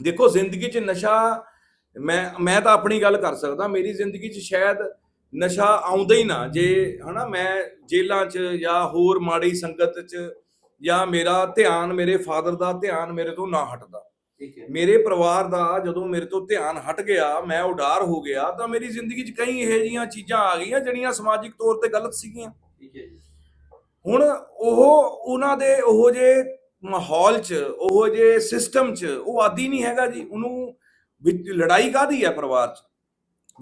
ਦੇਖੋ ਜ਼ਿੰਦਗੀ 'ਚ ਨਸ਼ਾ ਮੈਂ ਮੈਂ ਤਾਂ ਆਪਣੀ ਗੱਲ ਕਰ ਸਕਦਾ ਮੇਰੀ ਜ਼ਿੰਦਗੀ 'ਚ ਸ਼ਾਇਦ ਨਸ਼ਾ ਆਉਂਦਾ ਹੀ ਨਾ। ਜੇ ਹਨਾ ਮੈਂ ਜੇਲ੍ਹਾਂ 'ਚ ਜਾਂ ਹੋਰ ਮਾੜੀ ਸੰਗਤ 'ਚ ਜਾਂ ਮੇਰਾ ਧਿਆਨ ਮੇਰੇ ਫਾਦਰ ਦਾ ਧਿਆਨ ਮੇਰੇ ਤੋਂ ਨਾ ਹਟਦਾ। ਮੇਰੇ ਪਰਿਵਾਰ ਦਾ ਜਦੋਂ ਮੇਰੇ ਤੋਂ ਧਿਆਨ ਹਟ ਗਿਆ ਮੈਂ ਉਡਾਰ ਹੋ ਗਿਆ ਤਾਂ ਮੇਰੀ ਜ਼ਿੰਦਗੀ 'ਚ ਕਈ ਇਹੋ ਜਿਹੀਆਂ ਚੀਜ਼ਾਂ ਆ ਗਈਆਂ ਜਿਹੜੀਆਂ ਸਮਾਜਿਕ ਤੌਰ ਤੇ ਗਲਤ ਸੀਗੀਆਂ। ਹੁਣ ਉਹ ਉਹਨਾਂ ਦੇ ਉਹ ਜੇ ਮਾਹੌਲ 'ਚ ਉਹ ਜੇ ਸਿਸਟਮ 'ਚ ਉਹ ਆਦੀ ਨਹੀਂ ਹੈਗਾ ਜੀ। ਉਹਨੂੰ ਵਿੱਚ ਲੜਾਈ ਕਾਦੀ ਹੈ ਪਰਿਵਾਰ 'ਚ?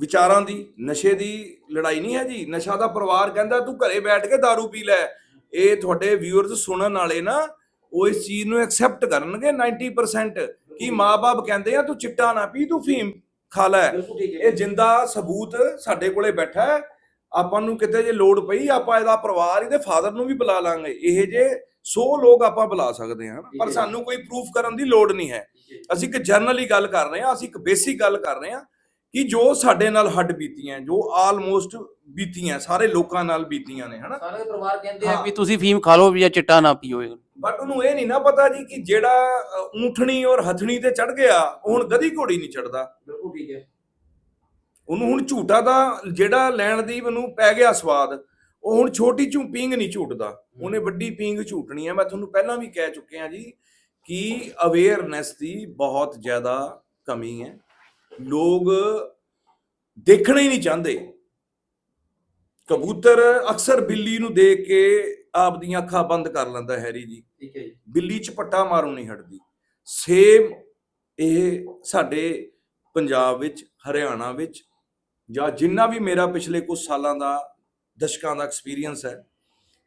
ਵਿਚਾਰਾਂ ਦੀ ਨਸ਼ੇ ਦੀ ਲੜਾਈ ਨਹੀਂ ਹੈ ਜੀ। ਨਸ਼ਾ ਦਾ ਪਰਿਵਾਰ ਕਹਿੰਦਾ ਤੂੰ ਘਰੇ ਬੈਠ ਕੇ दारू ਪੀ ਲੈ। ਇਹ ਤੁਹਾਡੇ ਵਿਊਅਰਸ ਸੁਣਨ ਵਾਲੇ ਨਾ ਉਹ ਇਸ ਚੀਜ਼ ਨੂੰ ਐਕਸੈਪਟ ਕਰਨਗੇ 90% ਕਿ ਮਾਪੇ ਕਹਿੰਦੇ ਆ ਤੂੰ ਚਿੱਟਾ ਨਾ ਪੀ ਤੂੰ ਫੀਮ ਖਾ ਲੈ। ਇਹ ਜਿੰਦਾ ਸਬੂਤ ਸਾਡੇ ਕੋਲੇ ਬੈਠਾ ਹੈ। ਆਪਾਂ ਨੂੰ ਕਿਤੇ ਜੇ ਲੋੜ ਪਈ ਆਪਾਂ ਇਹਦਾ ਪਰਿਵਾਰ ਇਹਦੇ ਫਾਦਰ ਨੂੰ ਵੀ ਬੁਲਾ ਲਾਂਗੇ। ਇਹ ਜੇ 100 ਲੋਕ ਆਪਾਂ ਬੁਲਾ ਸਕਦੇ ਹਾਂ ਪਰ। ਸਾਨੂੰ ਕੋਈ ਪ੍ਰੂਫ ਕਰਨ ਦੀ ਲੋੜ ਨਹੀਂ ਹੈ। ਅਸੀਂ ਇੱਕ ਜਰਨਲੀ ਗੱਲ ਕਰ ਰਹੇ ਹਾਂ ਅਸੀਂ ਇੱਕ ਬੇਸਿਕ ਗੱਲ ਕਰ ਰਹੇ ਹਾਂ। ਕਿ ਜੋ ਸਾਡੇ ਨਾਲ ਹੱਡ ਬੀਤੀਆਂ ਜੋ ਆਲਮੋਸਟ ਬੀਤੀਆਂ ਸਾਰੇ ਲੋਕਾਂ ਨਾਲ ਬੀਤੀਆਂ ਨੇ ਹਨਾ? ਸਾਰੇ ਪਰਿਵਾਰ ਕਹਿੰਦੇ ਆ। ਵੀ ਤੁਸੀਂ ਫੀਮ ਖਾ ਲਓ ਜਾਂ ਚਿੱਟਾ ਨਾ ਪੀਓ ਬਟ ਉਹਨੂੰ ਇਹ ਨਹੀਂ ਨਾ ਪਤਾ ਜੀ ਕਿ ਜਿਹੜਾ ਊਂਠਣੀ ਔਰ ਹਥਣੀ ਤੇ ਚੜ ਗਿਆ ਉਹ ਹੁਣ ਗਧੀ ਘੋੜੀ ਨਹੀਂ ਚੜਦਾ ਬਿਲਕੁਲ ਠੀਕ ਹੈ। ਉਹਨੂੰ ਹੁਣ ਝੂਟਾ ਦਾ ਜਿਹੜਾ ਲੈਣ ਦੀ ਮੈਨੂੰ ਪੈ ਗਿਆ ਸਵਾਦ ਉਹ ਹੁਣ ਛੋਟੀ ਝੂ ਪੀਂਗ ਨਹੀਂ ਝੂਟਦਾ। ਉਹਨੇ ਵੱਡੀ ਪੀਂਗ ਝੂਟਣੀ ਹੈ। ਮੈਂ ਤੁਹਾਨੂੰ ਪਹਿਲਾਂ ਵੀ ਕਹਿ ਚੁੱਕਿਆ ਜੀ ਕਿ ਅਵੇਅਰਨੈਸ ਦੀ ਬਹੁਤ ਜ਼ਿਆਦਾ ਕਮੀ ਹੈ। ਲੋਕ ਦੇਖਣਾ ਹੀ ਨਹੀਂ ਚਾਹੁੰਦੇ। ਕਬੂਤਰ ਅਕਸਰ ਬਿੱਲੀ ਨੂੰ ਦੇਖ ਕੇ ਆਪਦੀਆਂ ਅੱਖਾਂ ਬੰਦ ਕਰ ਲੈਂਦਾ ਹੈਰੀ ਜੀ। ਠੀਕ ਹੈ ਜੀ। ਬਿੱਲੀ ਚ ਪੱਟਾ ਮਾਰੂ ਨਹੀਂ ਹਟਦੀ। ਸੇਮ ਇਹ ਸਾਡੇ ਪੰਜਾਬ ਵਿੱਚ ਹਰਿਆਣਾ ਵਿੱਚ ਜਾਂ ਜਿੰਨਾ ਵੀ ਮੇਰਾ ਪਿਛਲੇ ਕੁਝ ਸਾਲਾਂ ਦਾ ਦਸ਼ਕਾਂ ਦਾ ਐਕਸਪੀਰੀਅੰਸ ਹੈ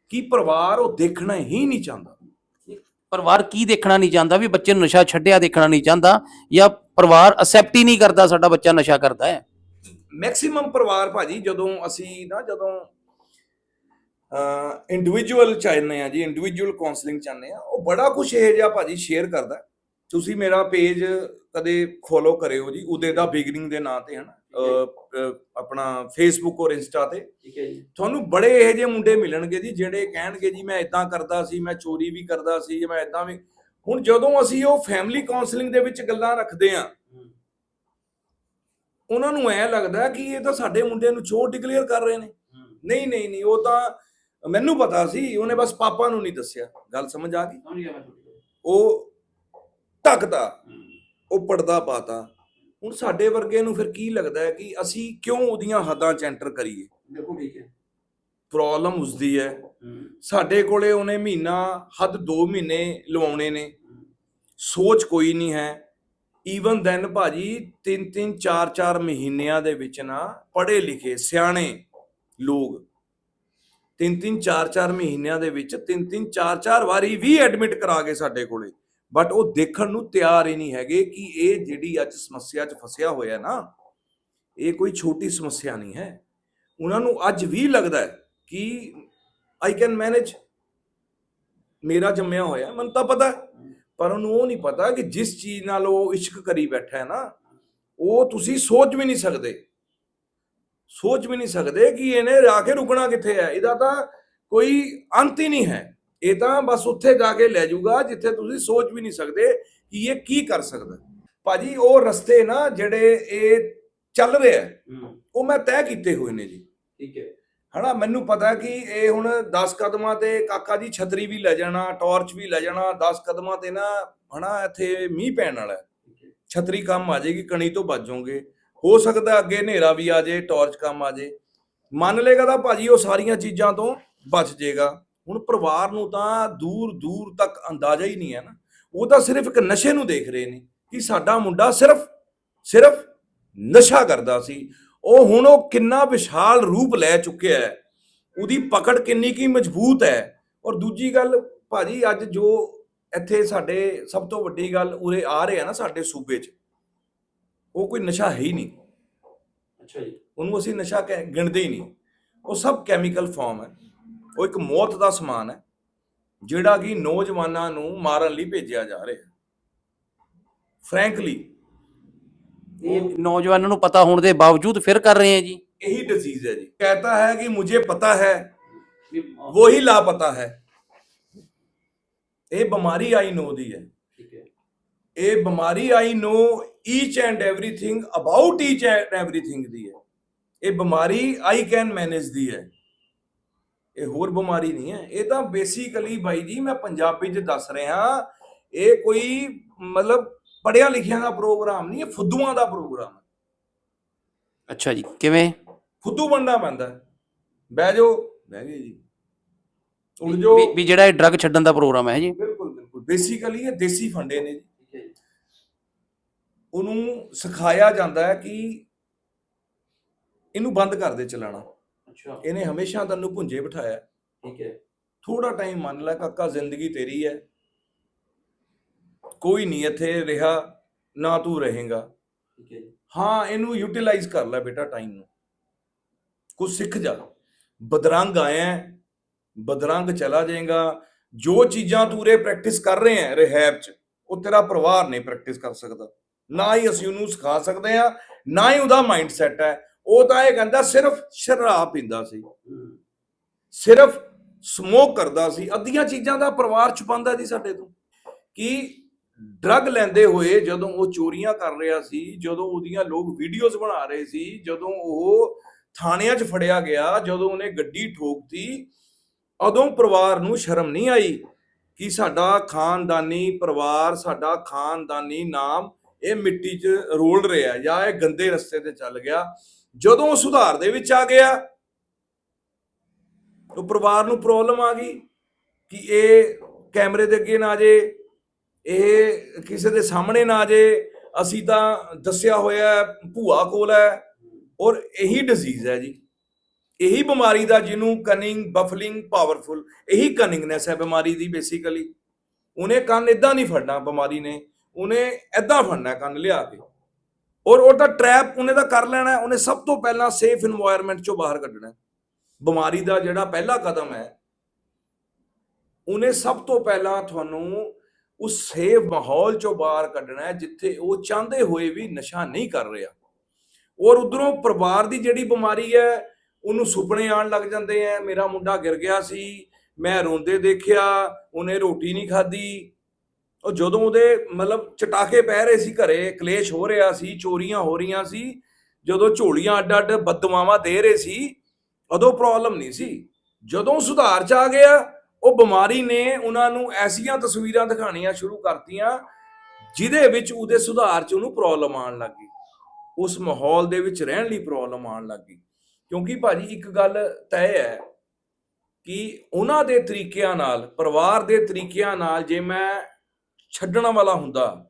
ਕਿ ਪਰਿਵਾਰ ਉਹ ਦੇਖਣਾ ਹੀ ਨਹੀਂ ਚਾਹੁੰਦਾ। ਪਰਿਵਾਰ ਕੀ ਦੇਖਣਾ ਨਹੀਂ ਚਾਹੁੰਦਾ? ਵੀ ਬੱਚੇ ਨੂੰ ਨਸ਼ਾ ਛੱਡਿਆ ਦੇਖਣਾ ਨਹੀਂ ਚਾਹੁੰਦਾ ਜਾਂ ਪਰਿਵਾਰ ਅਸੈਪਟ ਹੀ ਨਹੀਂ ਕਰਦਾ ਸਾਡਾ ਬੱਚਾ ਨਸ਼ਾ ਕਰਦਾ ਹੈ। ਮੈਕਸਿਮਮ ਪਰਿਵਾਰ ਭਾਜੀ ਜਦੋਂ ਅਸੀਂ ਨਾ ਜਦੋਂ ਇੰਡੀਵਿਜੂਅਲ ਚਾਹੁੰਦੇ ਆ ਜੀ ਇੰਡੀਵਿਜੂਅਲ ਕਾਉਂਸਲਿੰਗ ਚਾਹੁੰਦੇ ਆ ਉਹ ਬੜਾ ਕੁਝ ਇਹ ਜਿਹਾ ਭਾਜੀ ਸ਼ੇਅਰ ਕਰਦਾ ਤੁਸੀਂ ਮੇਰਾ ਪੇਜ ਕਦੇ ਫੋਲੋ ਕਰਿਓ ਜੀ ਉਦੇ ਦਾ ਬਿਗਨਿੰਗ ਦੇ ਨਾਂ ਤੇ ਹਨਾ? ਆਪਣਾ ਫੇਸਬੁੱਕ ਔਰ ਇੰਸਟਾ ਤੇ। ਠੀਕ ਹੈ ਜੀ। ਤੁਹਾਨੂੰ ਬੜੇ ਇਹੋ ਜਿਹੇ ਮੁੰਡੇ ਮਿਲਣਗੇ ਜੀ ਜਿਹੜੇ ਕਹਿਣਗੇ ਜੀ ਮੈਂ ਇਦਾਂ ਕਰਦਾ ਸੀ ਮੈਂ ਚੋਰੀ ਵੀ ਕਰਦਾ ਸੀ ਮੈਂ ਇਦਾਂ ਵੀ ਹੁਣ ਜਦੋਂ ਅਸੀਂ ਉਹ ਫੈਮਿਲੀ ਕਾਉਂਸਲਿੰਗ ਦੇ ਵਿੱਚ ਗੱਲਾਂ ਰੱਖਦੇ ਆ ਉਹਨਾਂ ਨੂੰ ਐ ਲੱਗਦਾ ਕਿ ਇਹ ਤਾਂ ਸਾਡੇ ਮੁੰਡੇ ਨੂੰ ਚੋਰ ਡਿਕਲੇਅਰ ਕਰ ਰਹੇ ਨੇ। ਨਹੀਂ ਨਹੀਂ ਨਹੀਂ ਉਹ ਤਾਂ ਮੈਨੂੰ ਪਤਾ ਸੀ ਉਹਨੇ ਬਸ ਪਾਪਾ ਨੂੰ ਨਹੀਂ ਦੱਸਿਆ। ਗੱਲ ਸਮਝ ਆ ਗਈ? ਉਹ ਢੱਕਦਾ ਉਹ ਪਰਦਾ ਪਾਤਾ। ਹੁਣ ਸਾਡੇ ਵਰਗੇ ਨੂੰ ਫਿਰ ਕੀ ਲੱਗਦਾ ਹੈ ਕਿ ਅਸੀਂ ਕਿਉਂ ਉਹਦੀਆਂ ਹੱਦਾਂ ਚ ਐਂਟਰ ਕਰੀਏ? ਬਿਲਕੁਲ ਠੀਕ ਹੈ। ਪ੍ਰੋਬਲਮ ਉਸਦੀ ਹੈ। ਸਾਡੇ ਕੋਲੇ ਉਹਨੇ ਮਹੀਨਾ, ਹੱਦ 2 ਮਹੀਨੇ ਲਵਾਉਣੇ ਨੇ। ਸੋਚ ਕੋਈ ਨਹੀਂ ਹੈ। ਈਵਨ ਦੈਨ ਭਾਜੀ 3 3 4 4 ਮਹੀਨਿਆਂ ਦੇ ਵਿੱਚ ਨਾ ਪੜ੍ਹੇ ਲਿਖੇ ਸਿਆਣੇ ਲੋਕ 3 3 4 4 ਮਹੀਨਿਆਂ ਦੇ ਵਿੱਚ 3 3 4 4 ਵਾਰੀ ਵੀ ਐਡਮਿਟ ਕਰਾ ਕੇ ਸਾਡੇ ਕੋਲੇ। ਬਟ ਉਹ ਦੇਖਣ ਨੂੰ ਤਿਆਰ ਹੀ ਨਹੀਂ ਹੈਗੇ ਕਿ ਇਹ ਜਿਹੜੀ ਅੱਜ ਸਮੱਸਿਆ 'ਚ ਫਸਿਆ ਹੋਇਆ ਨਾ, ਇਹ ਕੋਈ ਛੋਟੀ ਸਮੱਸਿਆ ਨਹੀਂ ਹੈ। ਉਹਨਾਂ ਨੂੰ ਅੱਜ ਵੀ ਲੱਗਦਾ ਹੈ ਕਿ ਆਈ ਕੈਨ ਮੈਨੇਜ ਮੇਰਾ ਜੰਮਿਆ ਹੋਇਆ ਮੈਨੂੰ ਤਾਂ ਪਤਾ। ਪਰ ਉਹਨੂੰ ਉਹ ਨਹੀਂ ਪਤਾ ਕਿ ਜਿਸ ਚੀਜ਼ ਨਾਲ ਉਹ ਇਸ਼ਕ ਕਰੀ ਬੈਠਾ ਹੈ ਨਾ ਉਹ ਤੁਸੀਂ ਸੋਚ ਵੀ ਨਹੀਂ ਸਕਦੇ। ਸੋਚ ਵੀ ਨਹੀਂ ਸਕਦੇ ਕਿ ਇਹਨੇ ਜਾ ਕੇ ਰੁਕਣਾ ਕਿੱਥੇ ਹੈ। ਇਹਦਾ ਤਾਂ ਕੋਈ ਅੰਤ ਹੀ ਨਹੀਂ ਹੈ। ਇਹ ਤਾਂ ਬਸ ਉੱਥੇ ਜਾ ਕੇ ਲੈ ਜਾਊਗਾ ਜਿੱਥੇ ਤੁਸੀਂ ਸੋਚ ਵੀ ਨਹੀਂ ਸਕਦੇ ਕਿ ਇਹ ਕੀ ਕਰ ਸਕਦਾ। ਭਾਜੀ ਉਹ ਰਸਤੇ ਨਾ ਜਿਹੜੇ ਇਹ ਚੱਲ ਰਿਹਾ ਉਹ ਮੈਂ ਤੈਅ ਕੀਤੇ ਹੋਏ ਨੇ ਜੀ। ਠੀਕ ਹੈ। ਹਨਾ, ਮੈਨੂੰ ਪਤਾ ਕਿ ਇਹ ਹੁਣ 10 ਕਦਮਾਂ ਤੇ ਕਾਕਾ ਦੀ ਛਤਰੀ ਵੀ ਲੈ ਜਾਣਾ, ਟਾਰਚ ਵੀ ਲੈ ਜਾਣਾ 10 ਕਦਮਾਂ ਤੇ ਨਾ ਹਨਾ, ਇੱਥੇ ਮੀਂਹ ਪੈਣ ਵਾਲਾ ਹੈ। ਛਤਰੀ ਕੰਮ ਆ ਜਾਏਗੀ, ਕਣੀ ਤੋਂ ਬਚ ਹੋ ਸਕਦਾ ਅੱਗੇ ਹਨੇਰਾ ਵੀ ਆ ਜਾਏ, ਟਾਰਚ ਕੰਮ ਆ ਜਾਏ। ਮੰਨ ਲੇਗਾ ਤਾਂ ਭਾਜੀ ਉਹ ਸਾਰੀਆਂ ਚੀਜ਼ਾਂ ਤੋਂ ਬਚ ਜਾਏਗਾ। ਹੁਣ ਪਰਿਵਾਰ ਨੂੰ ਤਾਂ ਦੂਰ ਦੂਰ ਤੱਕ ਅੰਦਾਜ਼ਾ ਹੀ ਨਹੀਂ ਹੈ ਨਾ। ਉਹ ਤਾਂ ਸਿਰਫ ਇੱਕ ਨਸ਼ੇ ਨੂੰ ਦੇਖ ਰਹੇ ਨੇ ਕਿ ਸਾਡਾ ਮੁੰਡਾ ਸਿਰਫ ਸਿਰਫ ਨਸ਼ਾ ਕਰਦਾ ਸੀ। ਉਹ ਹੁਣ ਉਹ ਕਿੰਨਾ ਵਿਸ਼ਾਲ ਰੂਪ ਲੈ ਚੁੱਕਿਆ ਹੈ। ਉਹਦੀ ਪਕੜ ਕਿੰਨੀ ਕੀ ਮਜ਼ਬੂਤ ਹੈ। ਔਰ ਦੂਜੀ ਗੱਲ ਭਾਜੀ ਅੱਜ ਜੋ ਇੱਥੇ ਸਾਡੇ ਸਭ ਤੋਂ ਵੱਡੀ ਗੱਲ ਉਰੇ ਆ ਰਿਹਾ ਨਾ ਸਾਡੇ ਸੂਬੇ 'ਚ ਉਹ ਕੋਈ ਨਸ਼ਾ ਹੈ ਹੀ ਨਹੀਂ। ਅੱਛਾ ਜੀ। ਉਹਨੂੰ ਅਸੀਂ ਨਸ਼ਾ ਕਹਿ- ਗਿਣਦੇ ਹੀ ਨਹੀਂ। ਉਹ ਸਭ ਕੈਮੀਕਲ ਫਾਰਮ ਹੈ। ਉਹ ਇੱਕ ਮੌਤ ਦਾ ਸਮਾਨ ਹੈ ਜਿਹੜਾ ਕਿ ਨੌਜਵਾਨਾਂ ਨੂੰ ਮਾਰਨ ਲਈ ਭੇਜਿਆ ਜਾ ਰਿਹਾ ਹੈ। ਫ੍ਰੈਂਕਲੀ ਇਹ ਨੌਜਵਾਨਾਂ ਨੂੰ ਪਤਾ ਹੋਣ ਦੇ ਬਾਵਜੂਦ ਫਿਰ ਕਰ ਰਹੇ ਹੈ ਜੀ। ਇਹੀ ਡਿਜ਼ੀਜ਼ ਹੈ ਜੀ। ਕਹਤਾ ਹੈ ਕਿ ਮੁਝੇ ਪਤਾ ਹੈ ਵਹੀ ਲਾਪਤਾ ਹੈ। ਇਹ ਬਿਮਾਰੀ ਆਈ ਨੋ ਦੀ ਹੈ। ਇਹ ਬਿਮਾਰੀ I know each and everything about each and everything ਦੀ ਹੈ। ਇਹ ਬਿਮਾਰੀ ਆਈ ਕੈਨ ਮੈਨੇਜ ਦੀ ਹੈ। ਇਹ ਹੋਰ ਬਿਮਾਰੀ ਨਹੀਂ ਹੈ। ਇਹ ਤਾਂ ਬੇਸਿਕਲੀ ਬਾਈ ਜੀ ਮੈਂ ਪੰਜਾਬੀ 'ਚ ਦੱਸ ਰਿਹਾ। ਇਹ ਕੋਈ ਮਤਲਬ ਪੜਿਆ ਲਿਖਿਆ ਦਾ ਪ੍ਰੋਗਰਾਮ ਨਹੀਂ ਇਹ ਫੁੱਦੂਆਂ ਦਾ ਪ੍ਰੋਗਰਾਮ ਹੈ। ਅੱਛਾ ਜੀ ਕਿਵੇਂ? ਫੁੱਦੂ ਬਣਨਾ ਪੈਂਦਾ ਹੈ। ਬਹਿ ਜਾਓ ਬਹਿ ਗਏ ਜੀ। ਜਾਓ ਵੀ- ਵੀ ਜਿਹੜਾ ਇਹ ਡਰੱਗ ਛੱਡਣ ਦਾ ਪ੍ਰੋਗਰਾਮ ਹੈ ਜੀ। ਬਿਲਕੁਲ ਬਿਲਕੁਲ। ਬੇਸਿਕਲੀ ਇਹ ਦੇਸੀ ਫੰਡੇ ਨੇ ਜੀ। ਉਹਨੂੰ ਸਿਖਾਇਆ ਜਾਂਦਾ ਹੈ ਕਿ ਇਹਨੂੰ ਬੰਦ ਕਰ ਦੇ ਚਲਾਣਾ ਅੱਛਾ। ਇਹਨੇ ਹਮੇਸ਼ਾ ਤੈਨੂੰ ਭੁੰਜੇ ਬਿਠਾਇਆ। ਠੀਕ ਹੈ। ਥੋੜਾ ਟਾਈਮ ਮੰਨ ਲੈ ਕਾਕਾ ਜ਼ਿੰਦਗੀ ਤੇਰੀ ਹੈ। ਕੋਈ ਨਹੀਂ ਇੱਥੇ ਰਿਹਾ ਨਾ ਤੂੰ ਰਹੇਗਾ। ਠੀਕ ਹੈ ਹਾਂ ਇਹਨੂੰ ਯੂਟਿਲਾਈਜ਼ ਕਰ ਲੈ ਬੇਟਾ ਟਾਈਮ ਨੂੰ। ਕੁਝ ਸਿੱਖ ਜਾ। ਬਦਰੰਗ ਆਇਆ ਬਦਰੰਗ ਚਲਾ ਜਾਏਗਾ। ਜੋ ਚੀਜ਼ਾਂ ਤੂੰ ਰੇ ਪ੍ਰੈਕਟਿਸ ਕਰ ਰਹੇ ਹੈ ਰਿਹੈਬ ਚ ਉਹ ਤੇਰਾ ਪਰਿਵਾਰ ਨਹੀਂ ਪ੍ਰੈਕਟਿਸ ਕਰ ਸਕਦਾ। ਨਾ ਹੀ ਅਸੀਂ ਉਹਨੂੰ ਸਿਖਾ ਸਕਦੇ ਆ ਨਾ ਹੀ ਉਹਦਾ ਮਾਈਂਡ ਸੈਟ ਹੈ। ਉਹ ਤਾਂ ਇਹ ਕਹਿੰਦਾ ਸਿਰਫ ਸ਼ਰਾਬ ਪੀਂਦਾ ਸੀ। ਸਿਰਫ ਸਮੋਕ ਕਰਦਾ ਸੀ। ਅੱਧੀਆਂ ਚੀਜ਼ਾਂ ਦਾ ਪਰਿਵਾਰ ਛੁਪਾਉਂਦਾ ਸੀ ਸਾਡੇ ਤੋਂ। ਕਿ ਡਰੱਗ ਲੈਂਦੇ ਹੋਏ ਜਦੋਂ ਉਹ ਚੋਰੀਆਂ ਕਰ ਰਿਹਾ ਸੀ, ਜਦੋਂ ਉਹਦੀਆਂ ਲੋਕ ਵੀਡੀਓਜ਼ ਬਣਾ ਰਹੇ ਸੀ, ਜਦੋਂ ਉਹ ਥਾਣਿਆਂ 'ਚ ਫੜਿਆ ਗਿਆ, ਜਦੋਂ ਉਹਨੇ ਗੱਡੀ ਠੋਕਤੀ, ਉਦੋਂ ਪਰਿਵਾਰ ਨੂੰ ਸ਼ਰਮ ਨਹੀਂ ਆਈ ਕਿ ਸਾਡਾ ਖਾਨਦਾਨੀ ਪਰਿਵਾਰ, ਸਾਡਾ ਖਾਨਦਾਨੀ ਨਾਮ ਇਹ ਮਿੱਟੀ 'ਚ ਰੋਲ ਰਿਹਾ ਜਾਂ ਇਹ ਗੰਦੇ ਰਸਤੇ ਤੇ ਚੱਲ ਗਿਆ। ਜਦੋਂ ਉਹ ਸੁਧਾਰ ਦੇ ਵਿੱਚ ਆ ਗਿਆ ਉਹ ਪਰਿਵਾਰ ਨੂੰ ਪ੍ਰੋਬਲਮ ਆ ਗਈ ਕਿ ਇਹ ਕੈਮਰੇ ਦੇ ਅੱਗੇ ਨਾ ਜੇ। ਇਹ ਕਿਸੇ ਦੇ ਸਾਹਮਣੇ ਨਾ ਜੇ, ਅਸੀਂ ਤਾਂ ਦੱਸਿਆ ਹੋਇਆ ਭੂਆ ਕੋਲ ਹੈ ਔਰ ਇਹੀ ਡਿਜ਼ੀਜ਼ ਹੈ ਜੀ। ਇਹੀ ਬਿਮਾਰੀ ਦਾ ਜਿਹਨੂੰ ਕਨਿੰਗ ਬਫਲਿੰਗ ਪਾਵਰਫੁਲ ਇਹੀ ਕਨਿੰਗਨੈਸ ਹੈ ਬਿਮਾਰੀ ਦੀ ਬੇਸਿਕਲੀ ਉਹਨੇ ਕੰਨ ਇਦਾਂ ਨਹੀਂ ਫੜਨਾ ਬਿਮਾਰੀ ਨੇ, ਉਹਨੇ ਇਦਾਂ ਫੜਨਾ ਕੰਨ ਲਿਆ ਕੇ। ਔਰ ਉਹ ਤਾਂ ਟ੍ਰੈਪ ਉਹਨੇ ਦਾ ਕਰ ਲੈਣਾ ਉਹਨੇ ਸਭ ਤੋਂ ਪਹਿਲਾਂ ਸੇਫ এনवायरमेंट ਚੋਂ ਬਾਹਰ ਕੱਢਣਾ ਬਿਮਾਰੀ ਦਾ ਜਿਹੜਾ ਪਹਿਲਾ ਕਦਮ ਹੈ, ਉਹਨੇ ਸਭ ਤੋਂ ਪਹਿਲਾਂ ਤੁਹਾਨੂੰ ਉਸ ਸੇਫ ਮਾਹੌਲ ਚੋਂ ਬਾਹਰ ਕੱਢਣਾ ਹੈ, ਜਿੱਥੇ ਉਹ ਚਾਹੁੰਦੇ ਹੋਏ ਵੀ ਨਸ਼ਾ ਨਹੀਂ ਕਰ ਰਿਹਾ। ਔਰ ਉਧਰੋਂ ਪਰਿਵਾਰ ਦੀ ਜਿਹੜੀ ਬਿਮਾਰੀ ਹੈ, ਉਹਨੂੰ ਸੁਪਨੇ ਆਣ ਲੱਗ ਜਾਂਦੇ ਆ ਮੇਰਾ ਮੁੰਡਾ ਗਿਰ ਗਿਆ ਸੀ, ਮੈਂ ਰੋਂਦੇ ਦੇਖਿਆ, ਉਹਨੇ ਰੋਟੀ ਨਹੀਂ ਖਾਧੀ। ਉਹ ਜਦੋਂ ਉਹਦੇ ਮਤਲਬ ਚਟਾਕੇ ਪੈ ਰਹੇ ਸੀ ਘਰੇ, ਕਲੇਸ਼ ਹੋ ਰਿਹਾ ਸੀ, ਚੋਰੀਆਂ ਹੋ ਰਹੀਆਂ ਸੀ, ਜਦੋਂ ਝੋਲੀਆਂ ਅੱਡ ਅੱਡ ਬਦਦੁਆਵਾਂ ਦੇ ਰਹੇ ਸੀ, ਉਦੋਂ ਪ੍ਰੋਬਲਮ ਨਹੀਂ ਸੀ। ਜਦੋਂ ਸੁਧਾਰ ਚ ਆ ਗਿਆ ਉਹ ਬਿਮਾਰੀ ਨੇ ਉਹਨਾਂ ਨੂੰ ਐਸੀਆਂ ਤਸਵੀਰਾਂ ਦਿਖਾਣੀਆਂ ਸ਼ੁਰੂ ਕਰਤੀਆਂ, ਜਿਹਦੇ ਵਿੱਚ ਉਹਦੇ ਸੁਧਾਰ ਚ ਉਹਨੂੰ ਪ੍ਰੋਬਲਮ ਆਉਣ ਲੱਗ ਗਈ। ਉਸ ਮਾਹੌਲ ਦੇ ਵਿੱਚ ਰਹਿਣ ਲਈ ਪ੍ਰੋਬਲਮ ਆਉਣ ਲੱਗ ਗਈ। ਕਿਉਂਕਿ ਭਾਜੀ ਇੱਕ ਗੱਲ ਤੈਅ ਹੈ ਕਿ ਉਹਨਾਂ ਦੇ ਤਰੀਕਿਆਂ ਨਾਲ, ਪਰਿਵਾਰ ਦੇ ਤਰੀਕਿਆਂ ਨਾਲ ਜੇ ਮੈਂ ਛੱਡਣ ਵਾਲਾ ਹੁੰਦਾ,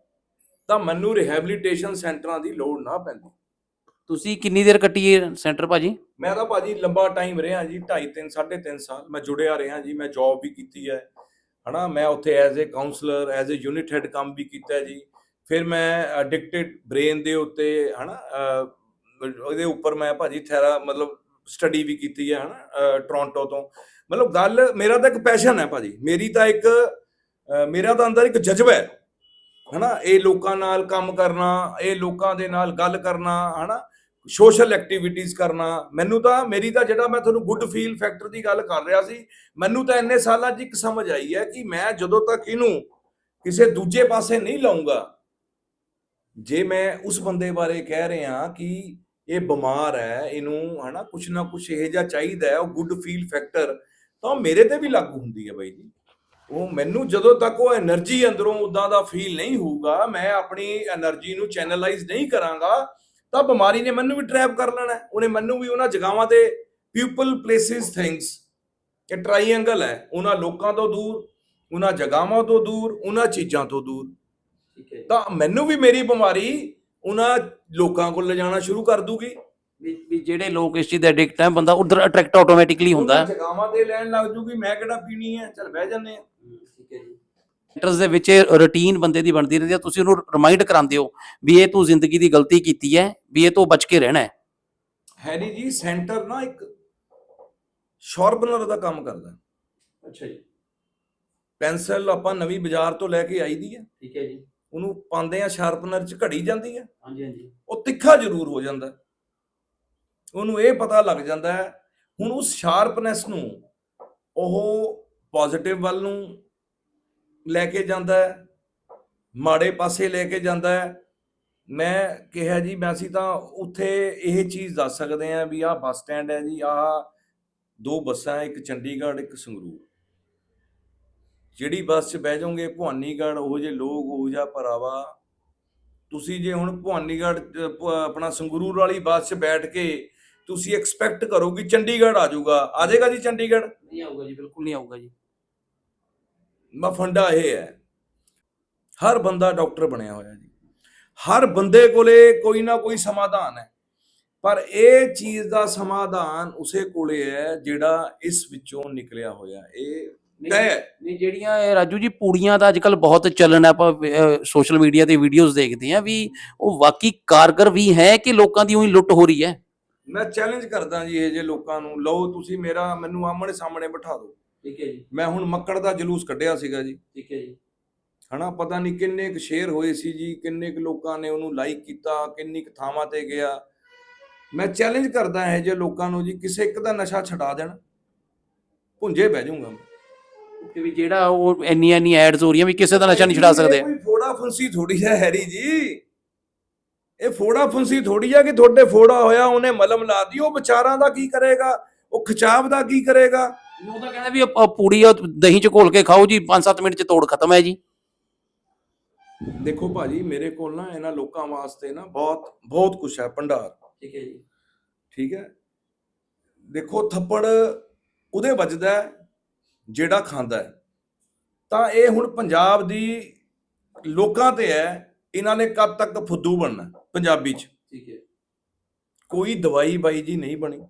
ਤਾਂ ਮੈਨੂੰ ਰਿਹੈਬਿਲਿਟੇਸ਼ਨ ਸੈਂਟਰਾਂ ਦੀ ਲੋੜ ਨਾ ਪੈਂਦੀ। ਤੁਸੀਂ ਕਿੰਨੀ ਦੇਰ ਕੱਟੀ ਹੈ ਸੈਂਟਰ ਭਾਜੀ? ਮੈਂ ਤਾਂ ਭਾਜੀ ਲੰਬਾ ਟਾਈਮ ਰਿਹਾ ਜੀ 2.5 3 3.5 ਸਾਲ ਮੈਂ ਜੁੜਿਆ ਰਿਹਾ ਜੀ, ਮੈਂ ਜੌਬ ਵੀ ਕੀਤੀ ਹੈ, ਹਨਾ? ਮੈਂ ਉੱਥੇ as a counsellor as a unit head ਕੰਮ ਵੀ ਕੀਤਾ ਜੀ। ਫਿਰ ਮੈਂ ਐਡਿਕਟਡ ਬ੍ਰੇਨ ਦੇ ਉੱਤੇ, ਹਨਾ? ਉਹਦੇ ਉੱਪਰ ਮੈਂ ਭਾਜੀ ਥੈਰਾ ਮਤਲਬ ਸਟੱਡੀ ਵੀ ਕੀਤੀ ਹੈ, ਹਨਾ? ਟੋਰਾਂਟੋ ਤੋਂ। ਮਤਲਬ ਗੱਲ, ਮੇਰਾ ਤਾਂ ਇੱਕ ਪੈਸ਼ਨ ਹੈ ਭਾਜੀ। ਮੇਰੀ ਤਾਂ ਇੱਕ ਮੇਰਾ ਤਾਂ ਅੰਦਰ ਇੱਕ ਜਜ਼ਬਾ ਹੈ, ਹਨਾ? ਇਹ ਲੋਕਾਂ ਨਾਲ ਕੰਮ ਕਰਨਾ, ਇਹ ਲੋਕਾਂ ਦੇ ਨਾਲ ਗੱਲ ਕਰਨਾ, ਹਨਾ? ਸੋਸ਼ਲ ਐਕਟੀਵਿਟੀਜ਼ ਕਰਨਾ, ਮੈਨੂੰ ਤਾਂ ਮੇਰੀ ਤਾਂ ਜਿਹੜਾ ਮੈਂ ਤੁਹਾਨੂੰ ਗੁੱਡ ਫੀਲ ਫੈਕਟਰ ਦੀ ਗੱਲ ਕਰ ਰਿਹਾ ਸੀ, ਮੈਨੂੰ ਤਾਂ ਇੰਨੇ ਸਾਲਾਂ 'ਚ ਇੱਕ ਸਮਝ ਆਈ ਹੈ ਕਿ ਮੈਂ ਜਦੋਂ ਤੱਕ ਇਹਨੂੰ ਕਿਸੇ ਦੂਜੇ ਪਾਸੇ ਨਹੀਂ ਲਾਉਂਗਾ, ਜੇ ਮੈਂ ਉਸ ਬੰਦੇ ਬਾਰੇ ਕਹਿ ਰਿਹਾ ਕਿ ਇਹ ਬਿਮਾਰ ਹੈ, ਇਹਨੂੰ ਹਨਾ ਕੁਛ ਨਾ ਕੁਛ ਇਹ ਜਿਹਾ ਚਾਹੀਦਾ ਹੈ, ਉਹ ਗੁੱਡ ਫੀਲ ਫੈਕਟਰ, ਤਾਂ ਉਹ ਮੇਰੇ ਤੇ ਵੀ ਲਾਗੂ ਹੁੰਦੀ ਹੈ ਬਾਈ ਜੀ। ਉਹ ਮੈਨੂੰ ਜਦੋਂ ਤੱਕ ਉਹ એનર્ਜੀ ਅੰਦਰੋਂ ਉਦਾਂ ਦਾ ਫੀਲ ਨਹੀਂ ਹੋਊਗਾ, ਮੈਂ ਆਪਣੀ એનર્ਜੀ ਨੂੰ ਚੈਨਲਾਈਜ਼ ਨਹੀਂ ਕਰਾਂਗਾ ਤਾਂ ਬਿਮਾਰੀ ਨੇ ਮੈਨੂੰ ਵੀ ਟਰੈਪ ਕਰ ਲੈਣਾ। ਉਹਨੇ ਮੈਨੂੰ ਵੀ ਉਹਨਾਂ ਜਗ੍ਹਾਵਾਂ ਤੇ ਪੀਪਲ ਪਲੇਸਿਸ ਥਿੰਗਸ ਇਹ ਟ੍ਰਾਈਐਂਗਲ ਹੈ। ਉਹਨਾਂ ਲੋਕਾਂ ਤੋਂ ਦੂਰ ਉਹਨਾਂ ਜਗ੍ਹਾਵਾਂ ਤੋਂ ਦੂਰ ਉਹਨਾਂ ਚੀਜ਼ਾਂ ਤੋਂ ਦੂਰ। ਠੀਕ ਹੈ। ਤਾਂ ਮੈਨੂੰ ਵੀ ਮੇਰੀ ਬਿਮਾਰੀ ਉਹਨਾਂ ਲੋਕਾਂ ਕੋਲ ਲਿਜਾਣਾ ਸ਼ੁਰੂ ਕਰ ਦੂਗੀ। ਵੀ ਜਿਹੜੇ ਲੋਕ ਇਸ ਚੀਜ਼ ਦੇ ਐਡਿਕਟ ਹੈ ਬੰਦਾ ਉਧਰ ਅਟਰੈਕਟ ਆਟੋਮੈਟਿਕਲੀ ਹੁੰਦਾ। ਹੈ ਜਗ੍ਹਾਵਾਂ ਤੇ ਲੈਣ ਲੱਗ ਜੂਗੀ ਮੈਂ ਕਿਹੜਾ ਪੀਣੀ ਹੈ? ਚਲ ਬਹਿ ਜੰਨੇ ਆ ਠੀਕ ਹੈ ਜੀ। ਸੈਂਟਰਸ ਦੇ ਵਿੱਚ ਰੁਟੀਨ ਬੰਦੇ ਦੀ ਬਣਦੀ ਰਹਿੰਦੀ ਹੈ ਤੁਸੀਂ ਉਹਨੂੰ ਰਿਮਾਈਂਡ ਕਰਾਉਂਦੇ ਹੋ ਵੀ ਇਹ ਤੂੰ ਜ਼ਿੰਦਗੀ ਦੀ ਗਲਤੀ ਕੀਤੀ ਹੈ ਵੀ ਇਹ ਤੋਂ ਬਚ ਕੇ ਰਹਿਣਾ ਹੈ। ਹੈ ਨਹੀਂ ਜੀ ਸੈਂਟਰ ਨਾ ਇੱਕ ਸ਼ਾਰਪਨਰ ਦਾ ਕੰਮ ਕਰਦਾ। ਅੱਛਾ ਜੀ। ਪੈਨਸਲ ਆਪਾਂ ਨਵੀਂ ਬਾਜ਼ਾਰ ਤੋਂ ਲੈ ਕੇ ਆਈ ਦੀ ਹੈ ਠੀਕ ਹੈ ਜੀ। ਉਹਨੂੰ ਪਾਉਂਦੇ ਆ ਸ਼ਾਰਪਨਰ 'ਚ ਘੜੀ ਜਾਂਦੀ ਹੈ ਹਾਂਜੀ ਹਾਂਜੀ। ਉਹ ਤਿੱਖਾ ਜ਼ਰੂਰ ਹੋ ਜਾਂਦਾ। ਉਹਨੂੰ ਇਹ ਪਤਾ ਲੱਗ ਜਾਂਦਾ ਹੈ। ਹੁਣ ਉਸ ਸ਼ਾਰਪਨੈਸ ਨੂੰ ਉਹ ਪੋਜ਼ਿਟਿਵ ਵੱਲ ਨੂੰ ਲੈ ਕੇ ਜਾਂਦਾ ਹੈ, ਮਾੜੇ ਪਾਸੇ ਲੈ ਕੇ ਜਾਂਦਾ ਹੈ। ਮੈਂ ਕਿਹਾ ਜੀ, ਮੈਂ ਅਸੀਂ ਤਾਂ ਉੱਥੇ ਇਹ ਚੀਜ਼ ਦੱਸ ਸਕਦੇ ਆ ਵੀ ਆਹ ਬੱਸ ਸਟੈਂਡ ਹੈ ਜੀ, ਆਹ ਦੋ ਬੱਸਾਂ, ਇੱਕ ਚੰਡੀਗੜ੍ਹ, ਇੱਕ ਸੰਗਰੂਰ। ਜਿਹੜੀ ਬੱਸ 'ਚ ਬਹਿ ਜਾਓਗੇ, ਭਵਾਨੀਗੜ੍ਹ, ਉਹ ਜੇ ਲੋਕ, ਉਹ ਜਿਹਾ ਭਰਾਵਾ, ਤੁਸੀਂ ਜੇ ਹੁਣ ਭਵਾਨੀਗੜ੍ਹ ਆਪਣਾ ਸੰਗਰੂਰ ਵਾਲੀ ਬੱਸ 'ਚ ਬੈਠ ਕੇ ਤੁਸੀਂ ਐਕਸਪੈਕਟ ਕਰੋ ਕਿ ਚੰਡੀਗੜ੍ਹ ਆ ਜਾਊਗਾ। ਆ ਜਾਏਗਾ ਜੀ ਚੰਡੀਗੜ੍ਹ? ਨਹੀਂ ਆਊਗਾ ਜੀ, ਬਿਲਕੁਲ ਨਹੀਂ ਆਊਗਾ ਜੀ। ਮਫੰਡਾ ਇਹ ਹੈ। ਹਰ ਬੰਦਾ ਡਾਕਟਰ ਬਣਿਆ ਹੋਇਆ ਜੀ। ਹਰ ਬੰਦੇ ਕੋਲੇ ਕੋਈ ਨਾ ਕੋਈ ਸਮਾਧਾਨ ਹੈ। ਪਰ ਇਹ ਚੀਜ਼ ਦਾ ਸਮਾਧਾਨ ਉਸੇ ਕੋਲੇ ਹੈ ਜਿਹੜਾ ਇਸ ਵਿੱਚੋਂ ਨਿਕਲਿਆ ਹੋਇਆ। ਇਹ ਨਹੀਂ ਜਿਹੜੀਆਂ ਇਹ ਰਾਜੂ ਜੀ ਪੂੜੀਆਂ ਦਾ ਅੱਜਕੱਲ ਬਹੁਤ ਚੱਲਣ ਹੈ। ਆਪਾਂ ਸੋਸ਼ਲ ਮੀਡੀਆ ਤੇ ਵੀਡੀਓਜ਼ ਦੇਖਦੇ ਆ ਵੀ ਉਹ ਵਾਕਈ ਕਾਰਗਰ ਵੀ ਹੈ ਕਿ ਲੋਕਾਂ ਦੀ ਉਹੀ ਲੁੱਟ ਹੋ ਰਹੀ ਹੈ? ਮੈਂ ਚੈਲੰਜ ਕਰਦਾ ਜੀ ਇਹ ਜੇ ਲੋਕਾਂ ਨੂੰ। ਲਓ ਤੁਸੀਂ ਮੇਰਾ ਮੈਨੂੰ ਆਮਣੇ ਸਾਹਮਣੇ ਬਿਠਾ ਦਿਓ। ਠੀਕ ਹੈ ਜੀ। ਮੈਂ ਹੁਣ ਮੱਕੜ ਦਾ ਜਲੂਸ ਕੱਢਿਆ ਸੀਗਾ ਜੀ। ਠੀਕ ਹੈ ਜੀ। ਹਨਾ ਪਤਾ ਨਹੀਂ ਕਿੰਨੇ ਕੁ ਸ਼ੇਅਰ ਹੋਏ ਸੀ ਜੀ ਕਿੰਨੇ ਕੁ ਲੋਕਾਂ ਨੇ ਉਹਨੂੰ ਲਾਈਕ ਕੀਤਾ ਕਿੰਨੀ ਕੁ ਥਾਵਾਂ ਤੇ ਗਿਆ। ਮੈਂ ਚੈਲੰਜ ਕਰਦਾ ਹੈ ਜੇ ਲੋਕਾਂ ਨੂੰ ਜੀ ਕਿਸੇ ਇੱਕ ਦਾ ਨਸ਼ਾ ਛਡਾ ਦੇਣ। ਭੁੰਜੇ ਬਹਿ ਜਾਊਂਗਾ ਮੈਂ। ਕਿ ਵੀ ਜਿਹੜਾ ਉਹ ਇੰਨੀਆਂ ਇੰਨੀਆਂ ਐਡਸ ਹੋ ਰਹੀਆਂ ਵੀ ਕਿਸੇ ਦਾ ਨਸ਼ਾ ਨਹੀਂ ਛਡਾ ਸਕਦੇ। ਇਹ ਕੋਈ ਫੋੜਾ ਫੁੰਸੀ ਥੋੜੀ ਹੈ ਹੈਰੀ ਜੀ। ਇਹ ਫੋੜਾ ਫੁੰਸੀ ਥੋੜੀ ਆ ਕਿ ਤੁਹਾਡੇ ਫੋੜਾ ਹੋਇਆ ਉਹਨੇ ਮਲਮ ਲਾ ਦੀ ਉਹ ਵਿਚਾਰਾਂ ਦਾ ਕੀ ਕਰੇਗਾ? ਉਹ ਖਿਚਾਵ ਦਾ ਕੀ ਕਰੇਗਾ? ਉਹ ਤਾਂ ਕਹਿੰਦਾ ਵੀ ਉਹ- ਉਹ ਪੂੜੀ ਉਹ ਦਹੀਂ ਚ ਘੋਲ ਕੇ ਖਾਓ ਜੀ 5-7 ਮਿੰਟ ਚ ਤੋੜ ਖਤਮ ਹੈ ਜੀ। ਦੇਖੋ ਭਾਜੀ ਮੇਰੇ ਕੋਲ ਨਾ ਇਹਨਾਂ ਲੋਕਾਂ ਵਾਸਤੇ ਨਾ ਬਹੁਤ ਬਹੁਤ ਕੁਝ ਹੈ ਭੰਡਾਰ। ਠੀਕ ਹੈ ਜੀ। ਠੀਕ ਹੈ? ਦੇਖੋ ਥੱਪੜ ਉਹਦੇ ਵੱਜਦਾ ਹੈ ਜਿਹੜਾ ਖਾਂਦਾ ਹੈ। ਤਾਂ ਇਹ ਹੁਣ ਪੰਜਾਬ ਦੀ ਲੋਕਾਂ ਤੇ ਹੈ ਇਹਨਾਂ ਨੇ ਕਦ ਤੱਕ ਫੁੱਦੂ ਬਣਨਾ ਹੈ, ਪੰਜਾਬੀ ਚ? ਠੀਕ ਹੈ। ਕੋਈ ਦਵਾਈ ਬਾਈ ਜੀ ਨਹੀਂ ਬਣੀ।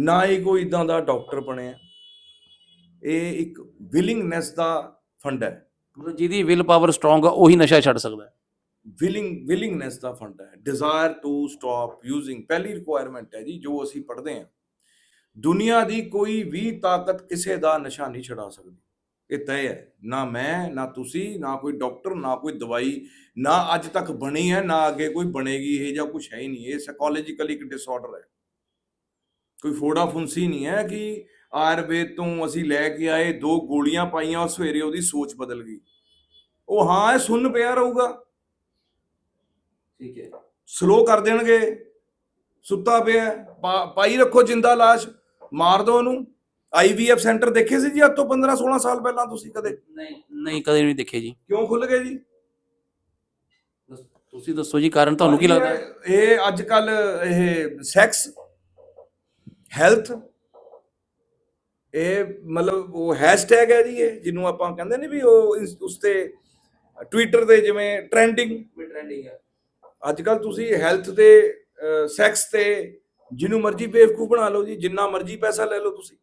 ਨਾ ਹੀ ਕੋਈ ਇਦਾਂ ਦਾ ਡਾਕਟਰ ਬਣਿਆ। ਇਹ ਇੱਕ ਵਿਲਿੰਗਨੈਸ ਦਾ ਫੰਡ ਹੈ। ਮਤਲਬ ਜਿਹਦੀ ਵਿਲ ਪਾਵਰ ਸਟਰੋਂਗ ਆ ਉਹੀ ਨਸ਼ਾ ਛੱਡ ਸਕਦਾ ਹੈ। ਵਿਲਿੰਗ ਵਿਲਿੰਗਨੈਸ ਦਾ ਫੰਡ ਹੈ। ਡਿਜ਼ਾਇਰ ਟੂ ਸਟਾਪ ਯੂਜ਼ਿੰਗ ਪਹਿਲੀ ਰਿਕੁਆਇਰਮੈਂਟ ਹੈ ਜੀ ਜੋ ਅਸੀਂ ਪੜ੍ਹਦੇ ਹਾਂ। ਦੁਨੀਆ ਦੀ ਕੋਈ ਵੀ ਤਾਕਤ ਕਿਸੇ ਦਾ ਨਸ਼ਾ ਨਹੀਂ ਛਡਾ ਸਕਦੀ। ਇਹ ਤੈਅ ਹੈ। ਨਾ ਮੈਂ ਨਾ ਤੁਸੀਂ ਨਾ ਕੋਈ ਡਾਕਟਰ ਨਾ ਕੋਈ ਦਵਾਈ ਨਾ ਅੱਜ ਤੱਕ ਬਣੀ ਹੈ ਨਾ ਅੱਗੇ ਕੋਈ ਬਣੇਗੀ ਇਹ ਜਾਂ ਕੁਝ ਹੈ ਹੀ ਨਹੀਂ। ਇਹ ਸਾਈਕੋਲੋਜੀਕਲੀ ਇੱਕ ਡਿਸਆਰਡਰ ਹੈ। ਕੋਈ ਫੋੜਾ ਫੁੰਸੀ ਨਹੀਂ ਹੈ ਕਿ ਆਯੁਰਵੇਦ ਤੋਂ ਅਸੀਂ ਲੈ ਕੇ ਆਏ ਦੋ ਗੋਲੀਆਂ ਪਾਈਆਂ ਉਹ ਸਵੇਰੇ ਉਹਦੀ ਸੋਚ ਬਦਲ ਗਈ। ਉਹ ਹਾਂ ਇਹ ਸੁੰਨ ਪਿਆ ਰਹੂਗਾ। ਠੀਕ ਹੈ। ਸਲੋ ਕਰ ਦੇਣਗੇ। ਸੁੱਤਾ ਪਿਆ ਪਾਈ ਰੱਖੋ ਜਿੰਦਾ ਲਾਸ਼। ਮਾਰ ਦੋ ਉਹਨੂੰ। ਆਈਵੀਐਫ ਸੈਂਟਰ ਦੇਖੇ ਸੀ ਜੀ ਅੱਜ ਤੋਂ 15 16 ਸਾਲ ਪਹਿਲਾਂ ਤੁਸੀਂ ਕਦੇ? ਨਹੀਂ ਨਹੀਂ ਕਦੇ ਨਹੀਂ ਦੇਖੇ ਜੀ। ਕਿਉਂ ਖੁੱਲ ਗਏ ਜੀ? ਤੁਸੀਂ ਦੱਸੋ ਜੀ ਕਾਰਨ ਤੁਹਾਨੂੰ ਕੀ ਲੱਗਦਾ? ਇਹ ਅੱਜ ਕੱਲ ਇਹ ਸੈਕਸ ਹੈਲਥ ਇਹ ਮਤਲਬ ਉਹ ਹੈਸ਼ਟੈਗ ਹੈ ਜੀ ਇਹ ਜਿਹਨੂੰ ਆਪਾਂ ਕਹਿੰਦੇ ਨੇ ਵੀ ਉਹ ਉਸ ਤੇ ਟਵਿੱਟਰ ਤੇ ਜਿਵੇਂ ਟ੍ਰੈਂਡਿੰਗ ਟ੍ਰੈਂਡਿੰਗ ਹੈ। ਅੱਜ ਕੱਲ ਤੁਸੀਂ ਹੈਲਥ ਤੇ ਸੈਕਸ ਤੇ ਜਿਹਨੂੰ ਮਰਜ਼ੀ ਬੇਵਕੂਫ ਬਣਾ ਲਓ ਜੀ ਜਿੰਨਾ ਮਰਜ਼ੀ ਪੈਸਾ ਲੈ ਲਓ ਤੁਸੀਂ।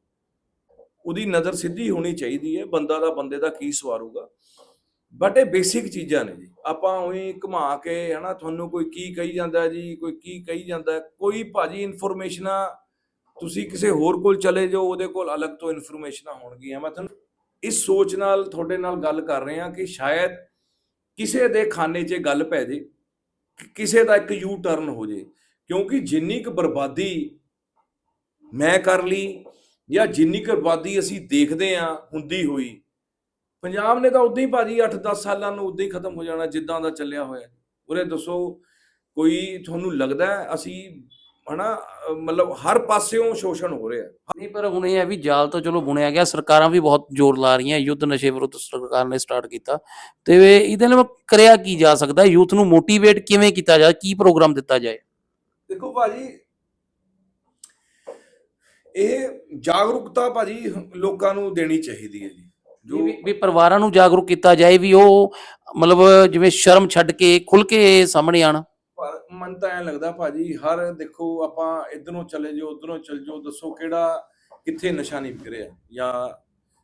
ਉਹਦੀ ਨਜ਼ਰ ਸਿੱਧੀ ਹੋਣੀ ਚਾਹੀਦੀ ਹੈ ਬੰਦਾ ਦਾ ਬੰਦੇ ਦਾ ਕੀ ਸਵਾਰੂਗਾ। ਬਟ ਇਹ ਬੇਸਿਕ ਚੀਜ਼ਾਂ ਨੇ ਜੀ। ਆਪਾਂ ਉਹੀ ਘੁਮਾ ਕੇ ਹਨਾ ਤੁਹਾਨੂੰ ਕੋਈ ਕੀ ਕਹੀ ਜਾਂਦਾ ਜੀ ਕੋਈ ਕੀ ਕਹੀ ਜਾਂਦਾ ਕੋਈ ਭਾਜੀ ਇਨਫੋਰਮੇਸ਼ਨਾਂ ਤੁਸੀਂ ਕਿਸੇ ਹੋਰ ਕੋਲ ਚਲੇ ਜਾਓ, ਉਹਦੇ ਕੋਲ ਅਲੱਗ ਤੋਂ ਇਨਫੋਰਮੇਸ਼ਨਾਂ ਹੋਣਗੀਆਂ। ਮੈਂ ਤੁਹਾਨੂੰ ਇਸ ਸੋਚ ਨਾਲ, ਤੁਹਾਡੇ ਨਾਲ ਗੱਲ ਕਰ ਰਹੇ ਹਾਂ ਕਿ ਸ਼ਾਇਦ ਕਿਸੇ ਦੇ ਖਾਨੇ 'ਚ ਗੱਲ ਪੈ ਜੇ ਕਿਸੇ ਦਾ ਇੱਕ ਯੂ ਟਰਨ ਹੋ ਜੇ, ਕਿਉਂਕਿ ਜਿੰਨੀ ਕੁ ਬਰਬਾਦੀ ਮੈਂ ਕਰ ਲਈ ਜਾਂ ਜਿੰਨੀ ਕੁ ਬਰਬਾਦੀ ਅਸੀਂ ਦੇਖਦੇ ਆ ਹੁੰਦੀ ਹੋਈ, ਪੰਜਾਬ ਨੇ ਤਾਂ ਉਦਾਂ ਹੀ ਭਾਜੀ 8-10 ਸਾਲਾਂ ਨੂੰ ਉਦਾਂ ਹੀ ਖਤਮ ਹੋ ਜਾਣਾ ਜਿੱਦਾਂ ਦਾ ਚੱਲਿਆ ਹੋਇਆ। ਉਰੇ ਦੱਸੋ, ਕੋਈ ਤੁਹਾਨੂੰ ਲੱਗਦਾ ਅਸੀਂ ਹਨਾ ਮਤਲਬ ਹਰ ਪਾਸਿਓਂ ਸ਼ੋਸ਼ਣ ਹੋ ਰਿਹਾ। ਨਹੀਂ ਪਰ ਹੁਣ ਇਹ ਹੈ ਵੀ ਜਾਲ ਤਾਂ ਚਲੋ ਬੁਣਿਆ ਗਿਆ ਸਰਕਾਰਾਂ ਵੀ ਬਹੁਤ ਜ਼ੋਰ ਲਾ ਰਹੀਆਂ ਯੁੱਧ ਨਸ਼ੇ ਵਿਰੁੱਧ ਸਰਕਾਰ ਨੇ ਸਟਾਰਟ ਕੀਤਾ। ਤੇ ਇਹਦੇ ਨਾਲ ਕਰਿਆ ਕੀ ਜਾ ਸਕਦਾ? ਯੂਥ ਨੂੰ ਮੋਟੀਵੇਟ ਕਿਵੇਂ ਕੀਤਾ ਜਾਏ? ਕੀ ਪ੍ਰੋਗਰਾਮ ਦਿੱਤਾ ਜਾਏ? ਦੇਖੋ ਭਾਜੀ ਇਹ ਜਾਗਰੂਕਤਾ ਭਾਜੀ ਲੋਕਾਂ ਨੂੰ ਦੇਣੀ ਚਾਹੀਦੀ ਹੈ ਜੀ। ਜੋ ਵੀ ਪਰਿਵਾਰਾਂ ਨੂੰ ਜਾਗਰੂਕ ਕੀਤਾ ਜਾਏ ਵੀ ਉਹ ਮਤਲਬ ਜਿਵੇਂ ਸ਼ਰਮ ਛੱਡ ਕੇ ਖੁੱਲ ਕੇ ਸਾਹਮਣੇ ਆਣ ਮਨ ਤਾਂ ਐ ਲੱਗਦਾ ਭਾਜੀ, ਹਰ ਦੇਖੋ ਆਪਾਂ ਇਧਰੋਂ ਚਲੇ ਜਾਓ, ਉਧਰੋਂ ਚਲ ਜਾਓ, ਦੱਸੋ ਕਿਹੜਾ, ਕਿੱਥੇ ਨਸ਼ਾ ਨਹੀਂ ਵਿਕ ਰਿਹਾ ਜਾਂ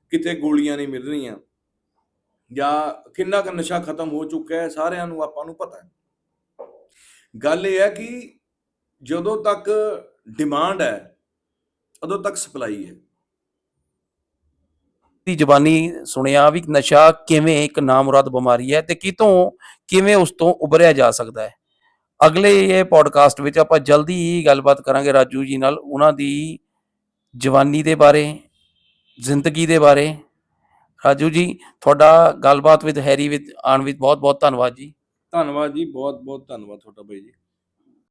ਕਿਤੇ ਗੋਲੀਆਂ ਨਹੀਂ ਮਿਲ ਰਹੀਆਂ ਜਾਂ ਕਿੰਨਾ ਕੁ ਨਸ਼ਾ ਖਤਮ ਹੋ ਚੁੱਕਾ ਹੈ, ਸਾਰਿਆਂ ਨੂੰ ਆਪਾਂ ਨੂੰ ਪਤਾ ਹੈ। ਗੱਲ ਇਹ ਹੈ ਕਿ ਜਦੋਂ ਤੱਕ ਡਿਮਾਂਡ ਹੈ, ਉਦੋਂ ਤੱਕ ਸਪਲਾਈ ਹੈ। ਦੀ ਜ਼ਬਾਨੀ ਸੁਣਿਆ ਵੀ ਨਸ਼ਾ ਕਿਵੇਂ ਇੱਕ ਨਾਮੁਰਾਦ ਬਿਮਾਰੀ ਹੈ ਤੇ ਕਿਤੋਂ, ਕਿਵੇਂ ਉਸ ਤੋਂ ਉਭਰਿਆ ਜਾ ਸਕਦਾ ਹੈ। ਅਗਲੇ ਇਹ ਪੋਡਕਾਸਟ ਵਿੱਚ ਆਪਾਂ ਜਲਦੀ ਹੀ ਗੱਲਬਾਤ ਕਰਾਂਗੇ ਰਾਜੂ ਜੀ ਨਾਲ ਉਹਨਾਂ ਦੀ ਜਵਾਨੀ ਦੇ ਬਾਰੇ, ਜ਼ਿੰਦਗੀ ਦੇ ਬਾਰੇ। ਰਾਜੂ ਜੀ, ਤੁਹਾਡਾ ਗੱਲਬਾਤ ਵਿਦ ਹੈਰੀ ਵਿਦ ਆਣ ਵਿੱਚ ਬਹੁਤ ਬਹੁਤ ਧੰਨਵਾਦ ਜੀ। ਧੰਨਵਾਦ ਜੀ ਬਹੁਤ ਬਹੁਤ ਧੰਨਵਾਦ ਤੁਹਾਡਾ ਬਾਈ ਜੀ।